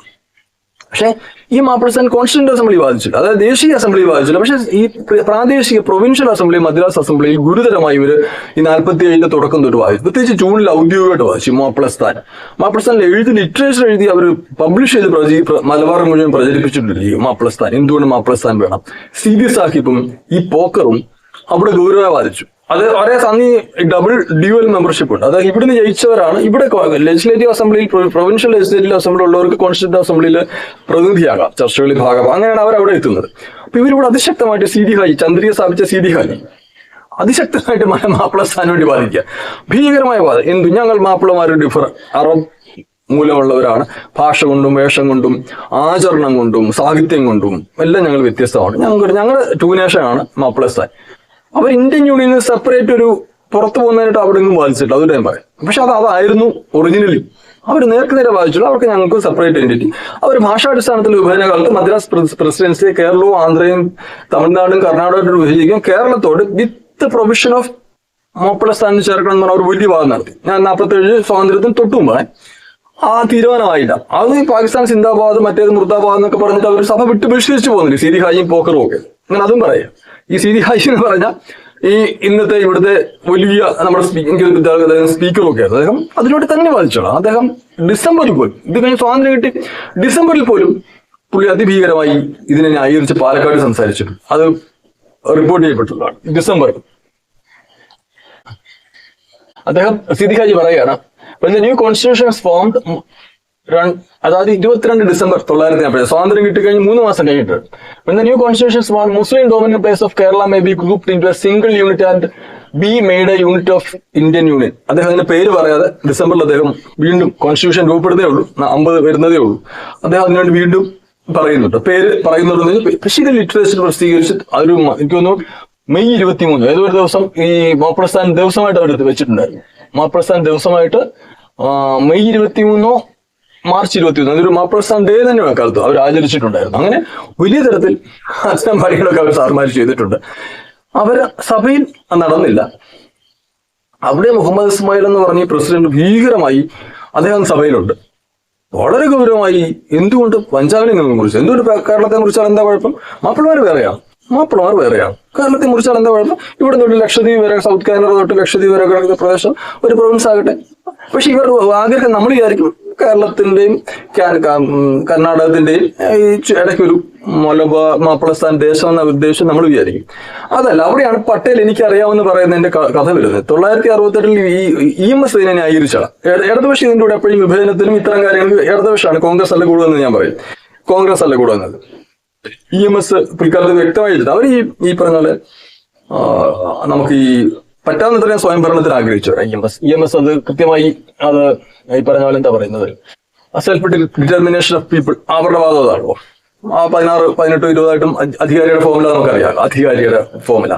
പക്ഷേ ഈ മാപ്പിൾസൺ കോൺസ്റ്റിറ്റ്യൂന്റ് അസംബ്ലി ബാധിച്ചില്ല അതായത് ദേശീയ അസംബ്ലി ബാധിച്ചില്ല പക്ഷേ ഈ പ്രാദേശിക പ്രൊവിൻഷ്യൽ അസംബ്ലി മദ്രാസ് അസംബ്ലിയിൽ ഗുരുതരമായി ഇവർ ഈ നാൽപ്പത്തി ഏഴിന്റെ തുടക്കം തൊട്ട് ബാധിച്ചു. പ്രത്യേകിച്ച് ജൂണിൽ ഔദ്യോഗികമായിട്ട് ബാധിച്ചു മാപ്പിളസ്ഥാൻ മാപ്പിളസ്ഥാൻ എഴുതി ലിറ്ററേച്ചർ എഴുതി അവർ പബ്ലിഷ് ചെയ്ത് മലബാർ മുഴുവൻ പ്രചരിപ്പിച്ചിട്ടുണ്ട് ഈ മാപ്പിളസ്ഥാൻ എന്തുകൊണ്ട് മാപ്പിളസ്ഥാൻ വേണം? സി ബി സാഹിബും ഈ പോക്കറും അവിടെ ഗൗരവ ബാധിച്ചു. അത് ഒരേ സന്നി ഡബിൾ ഡ്യൂവൽ മെമ്പർഷിപ്പ് ഉണ്ട്. അതായത് ഇവിടുന്ന് ജയിച്ചവരാണ് ഇവിടെ ലെജിസ്ലേറ്റീവ് അസംബ്ലിയിൽ പ്രൊവിൻഷ്യൽ ലെജിസ്ലേറ്റീവ് അസംബ്ലി ഉള്ളവർക്ക് കോൺസ്റ്റിറ്റ്യൂട്ട് അസംബ്ലിയിൽ പ്രതിനിധിയാകാം. ചർച്ചകളിൽ ഭാഗം അങ്ങനെയാണ് അവർ അവിടെ എത്തുന്നത്. അപ്പൊ ഇവരിവിടെ അതിശക്തമായിട്ട് സി ഡി ഹാജി ചന്ദ്രിയെ സ്ഥാപിച്ച സി ഡി ഹാജി അതിശക്തമായിട്ട് മാപ്പിള സ്ഥാനം വേണ്ടി ബാധിക്കുക ഭീകരമായ ബാധ എന്തു? ഞങ്ങൾ മാപ്പിളമാരും ഡിഫർ അറബ് മൂലമുള്ളവരാണ്. ഭാഷ കൊണ്ടും വേഷം കൊണ്ടും ആചരണം കൊണ്ടും സാഹിത്യം കൊണ്ടും എല്ലാം ഞങ്ങൾ വ്യത്യസ്തമാണ്. ഞങ്ങൾ ഞങ്ങൾ ടൂനേഷനാണ് മാപ്പിളസ്ഥാൻ. അവർ ഇന്ത്യൻ യൂണിയനിൽ സെപ്പറേറ്റ് ഒരു പുറത്തു പോകുന്നതിനായിട്ട് അവിടെ നിന്നും ബാധിച്ചിട്ടില്ല അതുകൊണ്ട് ഞാൻ പറയാം. പക്ഷെ അത് അതായിരുന്നു ഒറിജിനലി അവർ നേർക്ക് നേരെ ബാധിച്ചുള്ളൂ അവർക്ക് ഞങ്ങൾക്ക് സെപ്പറേറ്റ് എന്റിറ്റി അവർ ഭാഷാടിസ്ഥാനത്തിൽ വിഭജന കാലത്ത് മദ്രാസ് പ്രസിഡൻസിയെ പ്രസിഡൻസി കേരളവും ആന്ധ്രയും തമിഴ്നാടും കർണാടകയും വിഭജിക്കും കേരളത്തോട് വിത്ത് പ്രൊവിഷൻ ഓഫ് മോപ്പളസ്ഥാനിൽ ചേർക്കണം എന്ന് പറഞ്ഞ ഒരു വലിയ വാദം നടത്തി. ഞാൻ നാൽപ്പത്തേഴ് സ്വാതന്ത്ര്യത്തിന് തൊട്ടു മുമ്പേ ആ തീരുമാനമായില്ല. അത് പാകിസ്ഥാൻ സിന്ദാബാദ് മറ്റേത് മുർദാബാദ് എന്നൊക്കെ പറഞ്ഞിട്ട് അവർ സഭ വിട്ട് ബഹിഷ്കരിച്ചു പോകുന്നില്ല സിരി ഹാജിയും പോക്കറും ഒക്കെ. അങ്ങനെ അതും പറയാം. ഈ സി ഡി ഹാഷി എന്ന് പറഞ്ഞാൽ ഈ ഇന്നത്തെ ഇവിടുത്തെ വലിയ നമ്മുടെ സ്പീക്കർ സ്പീക്കറും ഒക്കെ ആയിരുന്നു. അദ്ദേഹം അതിലോട്ട് തന്നെ വാദിച്ചോളാം. അദ്ദേഹം ഡിസംബറിൽ പോലും ഇത് കഴിഞ്ഞ് സ്വാതന്ത്ര്യം കിട്ടി. ഡിസംബറിൽ പോലും പുള്ളി അതിഭീകരമായി ഇതിനെ ന്യായീകരിച്ച് പാലക്കാട് സംസാരിച്ചു. അത് റിപ്പോർട്ട് ചെയ്യപ്പെട്ടുള്ളതാണ് ഡിസംബറിൽ അദ്ദേഹം സിദ്ദിഖാജി പറയുകയാണ് ന്യൂ കോൺസ്റ്റിറ്റ്യൂഷൻ ഫോംഡ് അതായത് ഇരുപത്തിരണ്ട് ഡിസംബർ തൊള്ളായിരത്തി നാൽപ്പത് സ്വാതന്ത്ര്യം കിട്ടിക്കഴിഞ്ഞ് മൂന്ന് മാസം കഴിഞ്ഞിട്ട്. New constitution new constitution is formed muslim dominant place of kerala may be grouped into a single unit and be made a unit of indian union. അദ്ദേഹം അതിന്റെ പേര് പറയാതെ ഡിസംബറിൽ അദ്ദേഹം വീണ്ടും കോൺസ്റ്റിറ്റ്യൂഷൻ രൂപപ്പെടുന്നേ ഉള്ളൂ. അമ്പത് വരുന്നതേ ഉള്ളൂ. അദ്ദേഹം അതിനുവേണ്ടി വീണ്ടും പറയുന്നുണ്ട്. പേര് പറയുന്നുണ്ട് പക്ഷേ ഇത് ലിറ്ററേച്ചർ പ്രസിദ്ധീകരിച്ച് അതൊരു മ- എനിക്ക് തോന്നുന്നു മെയ് ഇരുപത്തി മൂന്ന് ഏതൊരു ദിവസം ഈ മാപ്രസ്ഥാൻ ദിവസമായിട്ട് അവരെടുത്ത് വെച്ചിട്ടുണ്ടായിരുന്നു. മാപ്രസ്ഥാൻ ദിവസമായിട്ട് മെയ് ഇരുപത്തി മൂന്നോ മാർച്ച് ഇരുപത്തി ഒന്ന് അതൊരു മാപ്രസ്ഥാന ഡേ തന്നെ കാലത്ത്. അവർ ആചരിച്ചിട്ടുണ്ടായിരുന്നു. അങ്ങനെ വലിയ തരത്തിൽ അച്ഛൻ പണികളൊക്കെ അവർ സാർമാർ ചെയ്തിട്ടുണ്ട്. അവർ സഭയിൽ നടന്നില്ല. അവിടെ മുഹമ്മദ് ഇസ്മായിൽ എന്ന് പറഞ്ഞ പ്രസിഡന്റ് ഭീകരമായി അദ്ദേഹം സഭയിലുണ്ട്. വളരെ ഗൗരവമായി എന്തുകൊണ്ട് പഞ്ചാബിനെ കുറിച്ച് എന്തുകൊണ്ട് കേരളത്തെ കുറിച്ചാൽ എന്താ കുഴപ്പം? മാപ്പിളമാർ വേറെയാണ്. മാപ്പിളമാർ വേറെയാണ്. കേരളത്തെ കുറിച്ചാൽ എന്താ കുഴപ്പം? ഇവിടെ തൊട്ട് ലക്ഷദ്വീപ് വരെ സൗത്ത് കാനഡ തൊട്ട് ലക്ഷദ്വീപ് വരെ കിടക്കുന്ന പ്രദേശം ഒരു പ്രൊവിൻസ് ആകട്ടെ. പക്ഷെ ഇവർ ആഗ്രഹം നമ്മൾ വിചാരിക്കും കേരളത്തിന്റെയും കർണാടകത്തിന്റെയും ഈ ഇടയ്ക്കൊരു മലബാർ മാപ്പിളസ്ഥാൻ ദേശം എന്ന ഉദ്ദേശം നമ്മൾ വിചാരിക്കും. അതല്ല അവിടെയാണ് പട്ടേൽ എനിക്കറിയാവുന്ന പറയുന്നതിന്റെ കഥ വരുന്നത്. തൊള്ളായിരത്തി അറുപത്തെട്ടിൽ ഈ ഇ എം എസ് ഇതിനെ ന്യായീകരിച്ചാണ് ഇട- ഇടതുപക്ഷം ഇതിന്റെ കൂടെ എപ്പോഴും വിഭജനത്തിനും ഇത്തരം കാര്യങ്ങൾക്ക് ഇടതുപക്ഷമാണ് കോൺഗ്രസ് അല്ല കൂടുതലെന്ന് ഞാൻ പറയും. കോൺഗ്രസ് അല്ല കൂടുന്നത് ഇ എം എസ് പിൽക്കാലത്ത് വ്യക്തമായിട്ടുണ്ട്. അവർ ഈ ഈ പറഞ്ഞ പോലെ നമുക്ക് ഈ പറ്റാവുന്നത്രയും സ്വയംഭരണത്തിൽ ആഗ്രഹിച്ചു. E M S E M S അത് കൃത്യമായി അത് ഈ പറഞ്ഞ പോലെ എന്താ പറയുന്നത്? സെൽഫ് ഡിറ്റർമിനേഷൻ ഓഫ് പീപ്പിൾ അവരുടെ വാദം അതാണല്ലോ. ആ പതിനാറ് പതിനെട്ട് ഇരുപതായിട്ടും അധി- അധികാരിയുടെ ഫോമുല നമുക്കറിയാം. അധികാരിയുടെ ഫോമുല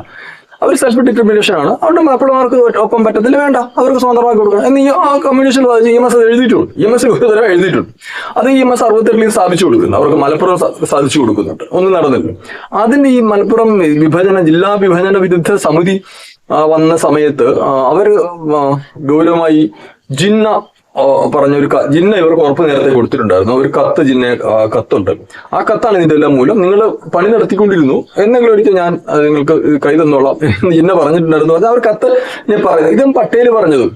അവർ സെൽഫ് ഡിറ്റർമിനേഷൻ ആണ്. അവരുടെ മാപ്പിളമാർക്ക് ഒപ്പം പറ്റത്തില്ല വേണ്ട. അവർക്ക് സ്വന്തമാക്കി കൊടുക്കണം. എന്ന് ആ കമ്മ്യൂണിഷൻ ഇ എം എസ് എഴുതിയിട്ടുണ്ട്. ഇ എം എസ് ഒരു തരം എഴുതിയിട്ടുണ്ട്. അത് ഇ എം എസ് അറുപത്തെട്ടിൽ സ്ഥാപിച്ചു കൊടുക്കുന്നു. അവർക്ക് മലപ്പുറം സാധിച്ചു കൊടുക്കുന്നുണ്ട്. ഒന്നും നടന്നില്ല. അതിന് ഈ മലപ്പുറം വിഭജന ജില്ലാ വിഭജന വിരുദ്ധ സമിതി വന്ന സമയത്ത് അവർ ഗൗരവമായി ജിന്ന പറഞ്ഞൊരു ജിന്ന ഇവർക്ക് ഉറപ്പ് നേരത്തെ കൊടുത്തിട്ടുണ്ടായിരുന്നു. ഒരു കത്ത് ജിന്ന കത്തുണ്ട്. ആ കത്താണ് ഇതിന്റെ എല്ലാം മൂലം നിങ്ങൾ പണി നടത്തിക്കൊണ്ടിരുന്നു. എന്നെങ്കിലും ഒരിക്കൽ ഞാൻ നിങ്ങൾക്ക് കൈ തന്നോളാം ജിന്ന പറഞ്ഞിട്ടുണ്ടായിരുന്നു. അത് അവർ കത്ത് ഞാൻ പറയുന്നത്. ഇതും പട്ടേൽ പറഞ്ഞത്.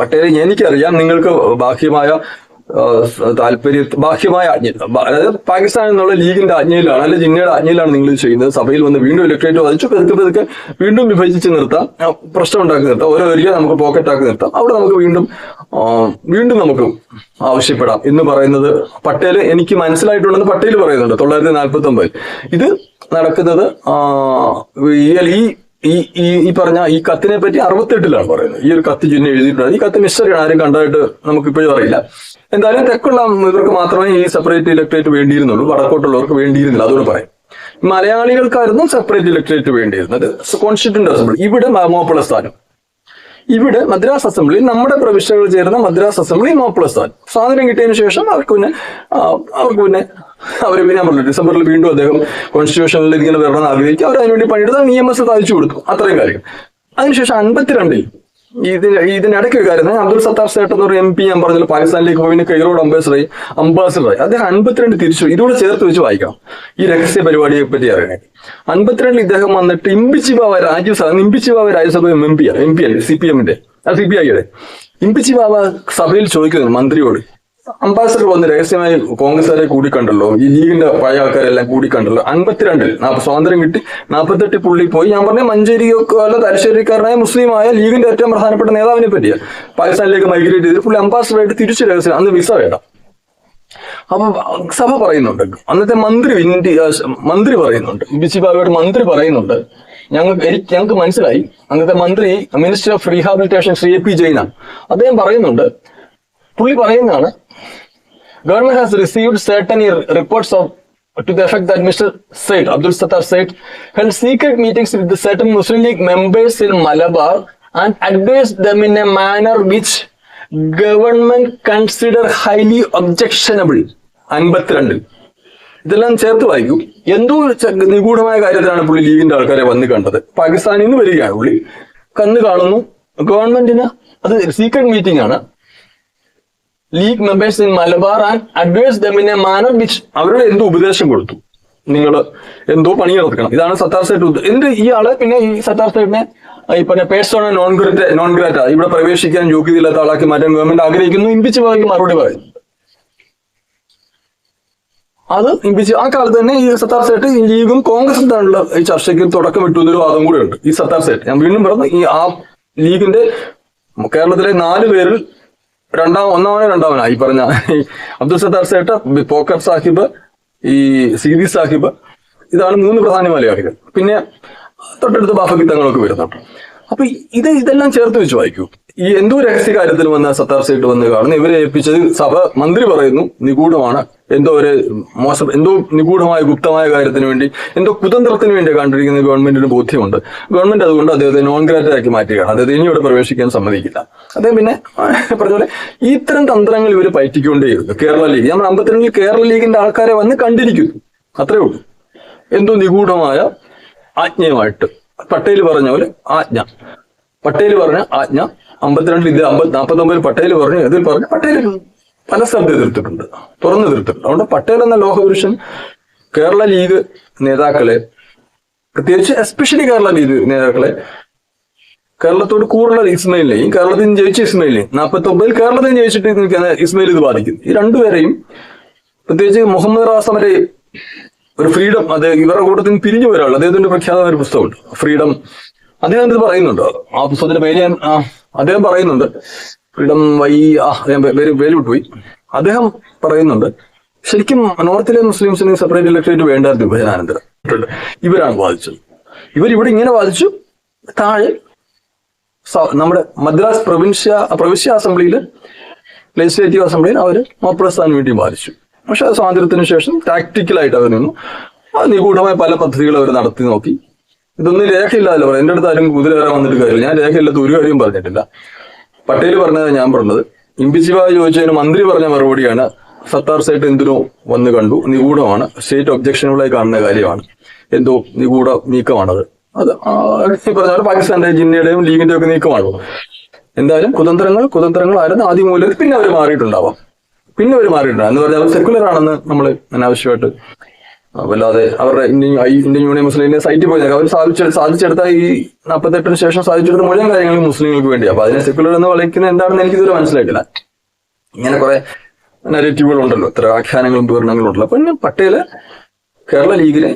പട്ടേൽ എനിക്കറിയാം നിങ്ങൾക്ക് ബാഹ്യമായ താല്പര്യ ബാഹ്യമായ ആജ്ഞ അതായത് പാകിസ്ഥാൻ എന്നുള്ള ലീഗിന്റെ ആജ്ഞയിലാണ് അല്ലെങ്കിൽ ജിന്നയുടെ ആജ്ഞയിലാണ് നിങ്ങൾ ചെയ്യുന്നത്. സഭയിൽ വന്ന് വീണ്ടും ഇലക്ട്രേറ്റ് വധിച്ചു പെതുക്കെ പെതുക്കെ വീണ്ടും വിഭജിച്ച് നിർത്താം. പ്രശ്നം ഉണ്ടാക്കി നിർത്താം. ഓരോ ഏരിയ നമുക്ക് പോക്കറ്റ് ആക്കി നിർത്താം. അവിടെ നമുക്ക് വീണ്ടും വീണ്ടും നമുക്ക് ആവശ്യപ്പെടാം എന്ന് പറയുന്നത് പട്ടേൽ എനിക്ക് മനസ്സിലായിട്ടുണ്ടെന്ന് പട്ടേൽ പറയുന്നുണ്ട് തൊള്ളായിരത്തി നാൽപ്പത്തി ഒമ്പതിൽ ഇത് നടക്കുന്നത് ഈ ഈ ഈ പറഞ്ഞ ഈ കത്തിനെ പറ്റി അറുപത്തെട്ടിലാണ് പറയുന്നത്. ഈ ഒരു കത്ത് ജിന്നെ എഴുതിയിട്ടുണ്ട്. ഈ കത്ത് മിസ്റ്ററിയാണ് ആരും കണ്ടതായിട്ട് നമുക്ക് ഇപ്പോഴും അറിയില്ല. എന്തായാലും തെക്കുള്ള ഇവർക്ക് മാത്രമേ ഈ സെപ്പറേറ്റ് ഇലക്ട്രേറ്റ് വേണ്ടിയിരുന്നുള്ളൂ. വടക്കോട്ടുള്ളവർക്ക് വേണ്ടിയിരുന്നില്ല. അതുകൊണ്ട് പറയും. മലയാളികൾക്കായിരുന്നു സെപ്പറേറ്റ് ഇലക്ട്രേറ്റ് വേണ്ടിയിരുന്നത്. കോൺസ്റ്റിറ്റ്യൂന്റ് അസംബ്ലി ഇവിടെ മോപ്പിള സ്ഥാനം. ഇവിടെ മദ്രാസ് അസംബ്ലി നമ്മുടെ പ്രവിശ്യകൾ ചേരുന്ന മദ്രാസ് അസംബ്ലി മോപ്പിള സ്ഥാനം. സ്വാതന്ത്ര്യം കിട്ടിയതിനു ശേഷം അവർക്ക് പിന്നെ അവർക്ക് പിന്നെ അവർ പിന്നെ പറഞ്ഞു ഡിസംബറിൽ വീണ്ടും അദ്ദേഹം കോൺസ്റ്റിറ്റ്യൂഷനിൽ ഇങ്ങനെ വരണമെന്ന് ആഗ്രഹിക്കും അവർ അതിനുവേണ്ടി പണിയെടുത്ത് നിയമസഭ സാധിച്ചു കൊടുക്കും അത്രയും കാര്യം. അതിനുശേഷം അൻപത്തിരണ്ടിൽ ഇത് ഇതിനിടയ്ക്ക് ഒരു കാര്യം. അബ്ദുൾ സത്താർ സേട്ട് എന്ന് എം പി ഞാൻ പറഞ്ഞല്ലോ പാകിസ്ഥാനിലേക്ക് പോയി കൈറോഡ് അംബാസിഡറായി. അംബാസിഡറായി. അദ്ദേഹം അൻപത്തിരണ്ട് തിരിച്ചു. ഇതുകൂടെ ചേർത്ത് വെച്ച് വായിക്കാം. ഈ രഹസ്യ പരിപാടിയെ പറ്റി അറിയാൻ അൻപത്തിരണ്ടിൽ ഇദ്ദേഹം വന്നിട്ട് ഇമ്പിച്ചി ബാബ രാജ്യസഭ ഇമ്പിച്ചി ബാബ രാജ്യസഭ എം പി ആണ്. എം പി ആണ് സി പി എമ്മിന്റെ സി പി ഐയുടെ ഇമ്പിച്ചി ബാബ സഭയിൽ ചോദിക്കുന്നു മന്ത്രിയോട്. അംബാസഡർ വന്ന് രഹസ്യമായി കോൺഗ്രസ്സുകാരെ കൂടിക്കണ്ടല്ലോ? ഈ ലീഗിന്റെ പഴയ ആൾക്കാരെല്ലാം കൂടിക്കണ്ടല്ലോ? അൻപത്തിരണ്ടിൽ സ്വാതന്ത്ര്യം കിട്ടി. നാൽപ്പത്തെട്ട് പുള്ളി പോയി. ഞാൻ പറഞ്ഞ മഞ്ചേരിയൊക്കെ അല്ല തലശ്ശേരിക്കാരനായ മുസ്ലിമായ ലീഗിന്റെ ഏറ്റവും പ്രധാനപ്പെട്ട നേതാവിനെ പറ്റിയ. പാകിസ്ഥാനിലേക്ക് മൈഗ്രേറ്റ് ചെയ്ത് പുള്ളി അംബാസഡറായിട്ട് തിരിച്ചു രഹസ്യം അന്ന് വിസ വേണ്ട അപ്പൊ സഭ പറയുന്നുണ്ട്. അന്നത്തെ മന്ത്രി ഇന്ത്യ മന്ത്രി പറയുന്നുണ്ട്. ബിസി ബാബയുടെ മന്ത്രി പറയുന്നുണ്ട്. ഞങ്ങൾക്ക് എനിക്ക് ഞങ്ങൾക്ക് മനസ്സിലായി. അന്നത്തെ മന്ത്രി minister of rehabilitation Shri A P ജെയിനാണ് അദ്ദേഹം പറയുന്നുണ്ട്. പുള്ളി പറയുന്നതാണ് government has received certain reports of to the effect that Mr. Said, Abdul Sattar Said, held secret meetings with the certain Muslim League members in Malabar and advised them in a manner which government consider highly objectionable. അൻപത്തിരണ്ട് ഇതെല്ലാം ചേർത്ത് വായിക്കും എന്തോ നിഗൂഢമായ കാര്യത്തിലാണ് പുള്ളി ലീഗിന്റെ ആൾക്കാരെ വന്ന് കണ്ടത് പാകിസ്ഥാനിൽ നിന്ന് വരികയാണ് പുള്ളി കന്ന് കാണുന്നു ഗവൺമെന്റിന് അത് സീക്രട്ട് മീറ്റിംഗ് ആണ് league members in Malabar and advise them in a manner which അവരോട് എന്തോ ഉപദേശം കൊടുത്തു? നിങ്ങൾ എന്തോ പണി നടക്കണം. ഇതാണ് സത്താർ സൈറ്റ് എന്ത് ഈ ആൾ പിന്നെ ഈ സത്താർ സൈറ്റിനെ ഈ പറഞ്ഞ persona non great non grata ഇവിടെ പ്രവേശിക്കാൻ യോഗ്യതയില്ലാത്ത ആളാക്കി മാറ്റാൻ ഗവൺമെന്റ് ആഗ്രഹിക്കുന്നു ഇമ്പിച്ച് ഭാഗം മറുപടി പറയുന്നു അത് ഇമ്പിച്ച് ആ കാലത്ത് തന്നെ ഈ സത്താർ സേട്ട് ഈ ലീഗും കോൺഗ്രസും തമ്മിലുള്ള ഈ ചർച്ചയ്ക്ക് തുടക്കം ഇട്ടു എന്നൊരു വാദം കൂടെ ഉണ്ട്. ഈ സത്താർ സേട്ട് ഞാൻ വീണ്ടും പറഞ്ഞു ഈ ആ ലീഗിന്റെ കേരളത്തിലെ നാല് പേരിൽ രണ്ടാം ഒന്നാമനോ രണ്ടാമനോ ഈ പറഞ്ഞ അബ്ദുൽ സത്താർ സേട്ട് പോക്കർ സാഹിബ് ഈ സീദി സാഹിബ്. ഇതാണ് മൂന്ന് പ്രധാന മലയാളികൾ. പിന്നെ തൊട്ടടുത്ത് ബാഫക്കി വരുന്നുണ്ട്. അപ്പൊ ഇത് ഇതെല്ലാം ചേർത്ത് വെച്ച് വായിക്കൂ. ഈ എന്തോ രഹസ്യ കാര്യത്തിൽ വന്ന സത്താർ സേട്ട് വന്ന് കാണുന്നു ഇവരെ ഏൽപ്പിച്ചത് സഭ മന്ത്രി പറയുന്നു നിഗൂഢമാണ്. എന്തോ ഒരു മോശം എന്തോ നിഗൂഢമായ ഗുപ്തമായ കാര്യത്തിന് വേണ്ടി എന്തോ കുതന്ത്രത്തിന് വേണ്ടി കണ്ടിരിക്കുന്ന ഗവൺമെന്റിന് ബോധ്യമുണ്ട്. ഗവൺമെന്റ് അതുകൊണ്ട് അദ്ദേഹത്തെ നോൺ ഗ്രാറ്റാക്കി മാറ്റുകയാണ്. അദ്ദേഹത്തെ ഇനി ഇവിടെ പ്രവേശിക്കാൻ സമ്മതിക്കില്ല. അദ്ദേഹം പിന്നെ പറഞ്ഞ പോലെ ഇത്തരം തന്ത്രങ്ങൾ ഇവർ പയറ്റിക്കൊണ്ടേയിരുന്നു കേരള ലീഗ്. നമ്മൾ അമ്പത്തിരണ്ടിൽ കേരള ലീഗിന്റെ ആൾക്കാരെ വന്ന് കണ്ടിരിക്കുന്നു. അത്രേ ഉള്ളൂ. എന്തോ നിഗൂഢമായ ആജ്ഞയുമായിട്ട്. പട്ടേൽ പറഞ്ഞ പോലെ ആജ്ഞ. പട്ടേൽ പറഞ്ഞ ആജ്ഞ. അമ്പത്തിരണ്ടിൽ ഇത് അമ്പത് നാൽപ്പത്തി ഒമ്പതിൽ പട്ടേൽ പറഞ്ഞു ഇതിൽ പറഞ്ഞു പട്ടേൽ പല സ്ഥലത്ത് എതിർത്തിട്ടുണ്ട് തുറന്നു എതിർത്തിട്ടുണ്ട്. അതുകൊണ്ട് പട്ടേൽ എന്ന ലോഹപുരുഷൻ കേരള ലീഗ് നേതാക്കളെ പ്രത്യേകിച്ച് എസ്പെഷ്യലി കേരള ലീഗ് നേതാക്കളെ കേരളത്തോട് കൂടുതലുള്ള ഇസ്മയിലിനെയും കേരളത്തിൽ ജയിച്ച ഇസ്മയിലിനെയും നാൽപ്പത്തി ഒമ്പതിൽ കേരളത്തിൽ ജയിച്ചിട്ട് ഇസ്മയിൽ ഇത് ബാധിക്കും ഈ രണ്ടുപേരെയും പ്രത്യേകിച്ച് മുഹമ്മദ് റാസമരെ ഒരു ഫ്രീഡം അത് ഇവരുടെ കൂട്ടത്തിൽ നിന്ന് പിരിഞ്ഞു വരാനുള്ള അദ്ദേഹത്തിന്റെ പ്രഖ്യാതമായ ഒരു പുസ്തകമുണ്ട് ഫ്രീഡം. അദ്ദേഹം ഇത് പറയുന്നുണ്ട്. ആ പുസ്തകത്തിന്റെ പേര് ഞാൻ അദ്ദേഹം പറയുന്നുണ്ട്. ഫ്രീഡം വൈ ആ പേ- പേര് പേര് വിട്ടുപോയി അദ്ദേഹം പറയുന്നുണ്ട് ശരിക്കും നോർത്തിലെ മുസ്ലിംസിന് സെപ്പറേറ്റ് ഇലക്ട്രേറ്റ് വേണ്ടായിരുന്നു വിഭജനാനന്തരം ഇവരാണ് വാദിച്ചത്. ഇവർ ഇവിടെ ഇങ്ങനെ വാദിച്ചു താഴെ നമ്മുടെ മദ്രാസ് പ്രവിശ്യ പ്രവിശ്യ അസംബ്ലിയിൽ ലെജിസ്ലേറ്റീവ് അസംബ്ലിയിൽ അവർ മതപ്രസ്ഥാനം വേണ്ടി വാദിച്ചു. പക്ഷെ സ്വാതന്ത്ര്യത്തിന് ശേഷം ടാക്ടിക്കലായിട്ട് അവർ നിന്നു. നിഗൂഢമായ പല പദ്ധതികൾ അവർ നടത്തി നോക്കി. ഇതൊന്നും രേഖയില്ലാതല്ലോ എന്റെ അടുത്ത് ആരും കുതിരേറെ വന്നിട്ട് കാര്യമില്ല. ഞാൻ രേഖയില്ലാത്ത ഒരു കാര്യവും പറഞ്ഞിട്ടില്ല. പട്ടേൽ പറഞ്ഞത് ഞാൻ പറഞ്ഞത്. ഇമ്പിച്ചിബായി ചോദിച്ചതിന് മന്ത്രി പറഞ്ഞ മറുപടിയാണ് സത്താർ സൈറ്റ് എന്തിനോ വന്ന് കണ്ടു. നിഗൂഢമാണ്. സ്റ്റേറ്റ് ഒബ്ജക്ഷനുകളായി കാണുന്ന കാര്യമാണ്. എന്തോ നിഗൂഢ നീക്കമാണത്. അത് പറഞ്ഞാൽ പാകിസ്ഥാന്റെ ജിന്നയുടെയും ലീഗിന്റെയും ഒക്കെ നീക്കമാണ് എന്തായാലും കുതന്ത്രങ്ങൾ കുതന്ത്രങ്ങളായിരുന്നു. ആദ്യം മൂലം പിന്നെ അവർ മാറിയിട്ടുണ്ടാവാം. പിന്നെ അവർ മാറിയിട്ടുണ്ടാവും. എന്ന് പറഞ്ഞാൽ സെക്കുലർ ആണെന്ന് നമ്മൾ അനാവശ്യമായിട്ട് ആ, വല്ലാതെ അവരുടെ ഇന്ത്യൻ ഇന്ത്യൻ യൂണിയൻ മുസ്ലിമിന്റെ സൈറ്റിൽ പോയി അവർ സാധിച്ച സാധിച്ചെടുത്ത ഈ നാൽപ്പത്തെട്ടിന് ശേഷം സാധിച്ചെടുത്ത മുഴുവൻ കാര്യങ്ങളും മുസ്ലിങ്ങൾക്ക് വേണ്ടി അപ്പൊ അതിനെ സെക്കുലർ എന്ന് വിളിക്കുന്നത് എന്താണെന്ന് എനിക്ക് ഇതുവരെ മനസ്സിലായിട്ടില്ല. ഇങ്ങനെ കുറെ നരേറ്റീവുകൾ ഉണ്ടല്ലോ ഇത്ര ആഖ്യാനങ്ങളും വിവരണങ്ങളും ഉണ്ടല്ലോ. അപ്പൊ പട്ടേൽ കേരള ലീഗിനെ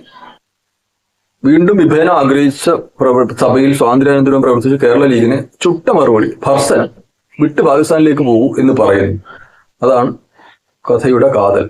വീണ്ടും വിഭജനം ആഗ്രഹിച്ച സഭയിൽ സ്വാതന്ത്ര്യാനന്തരം പ്രവർത്തിച്ച കേരള ലീഗിനെ ചുട്ട മറുപടി ഭർസൻ വിട്ട് പാകിസ്ഥാനിലേക്ക് പോകൂ എന്ന് പറയുന്നു. അതാണ് കഥയുടെ കാതൽ.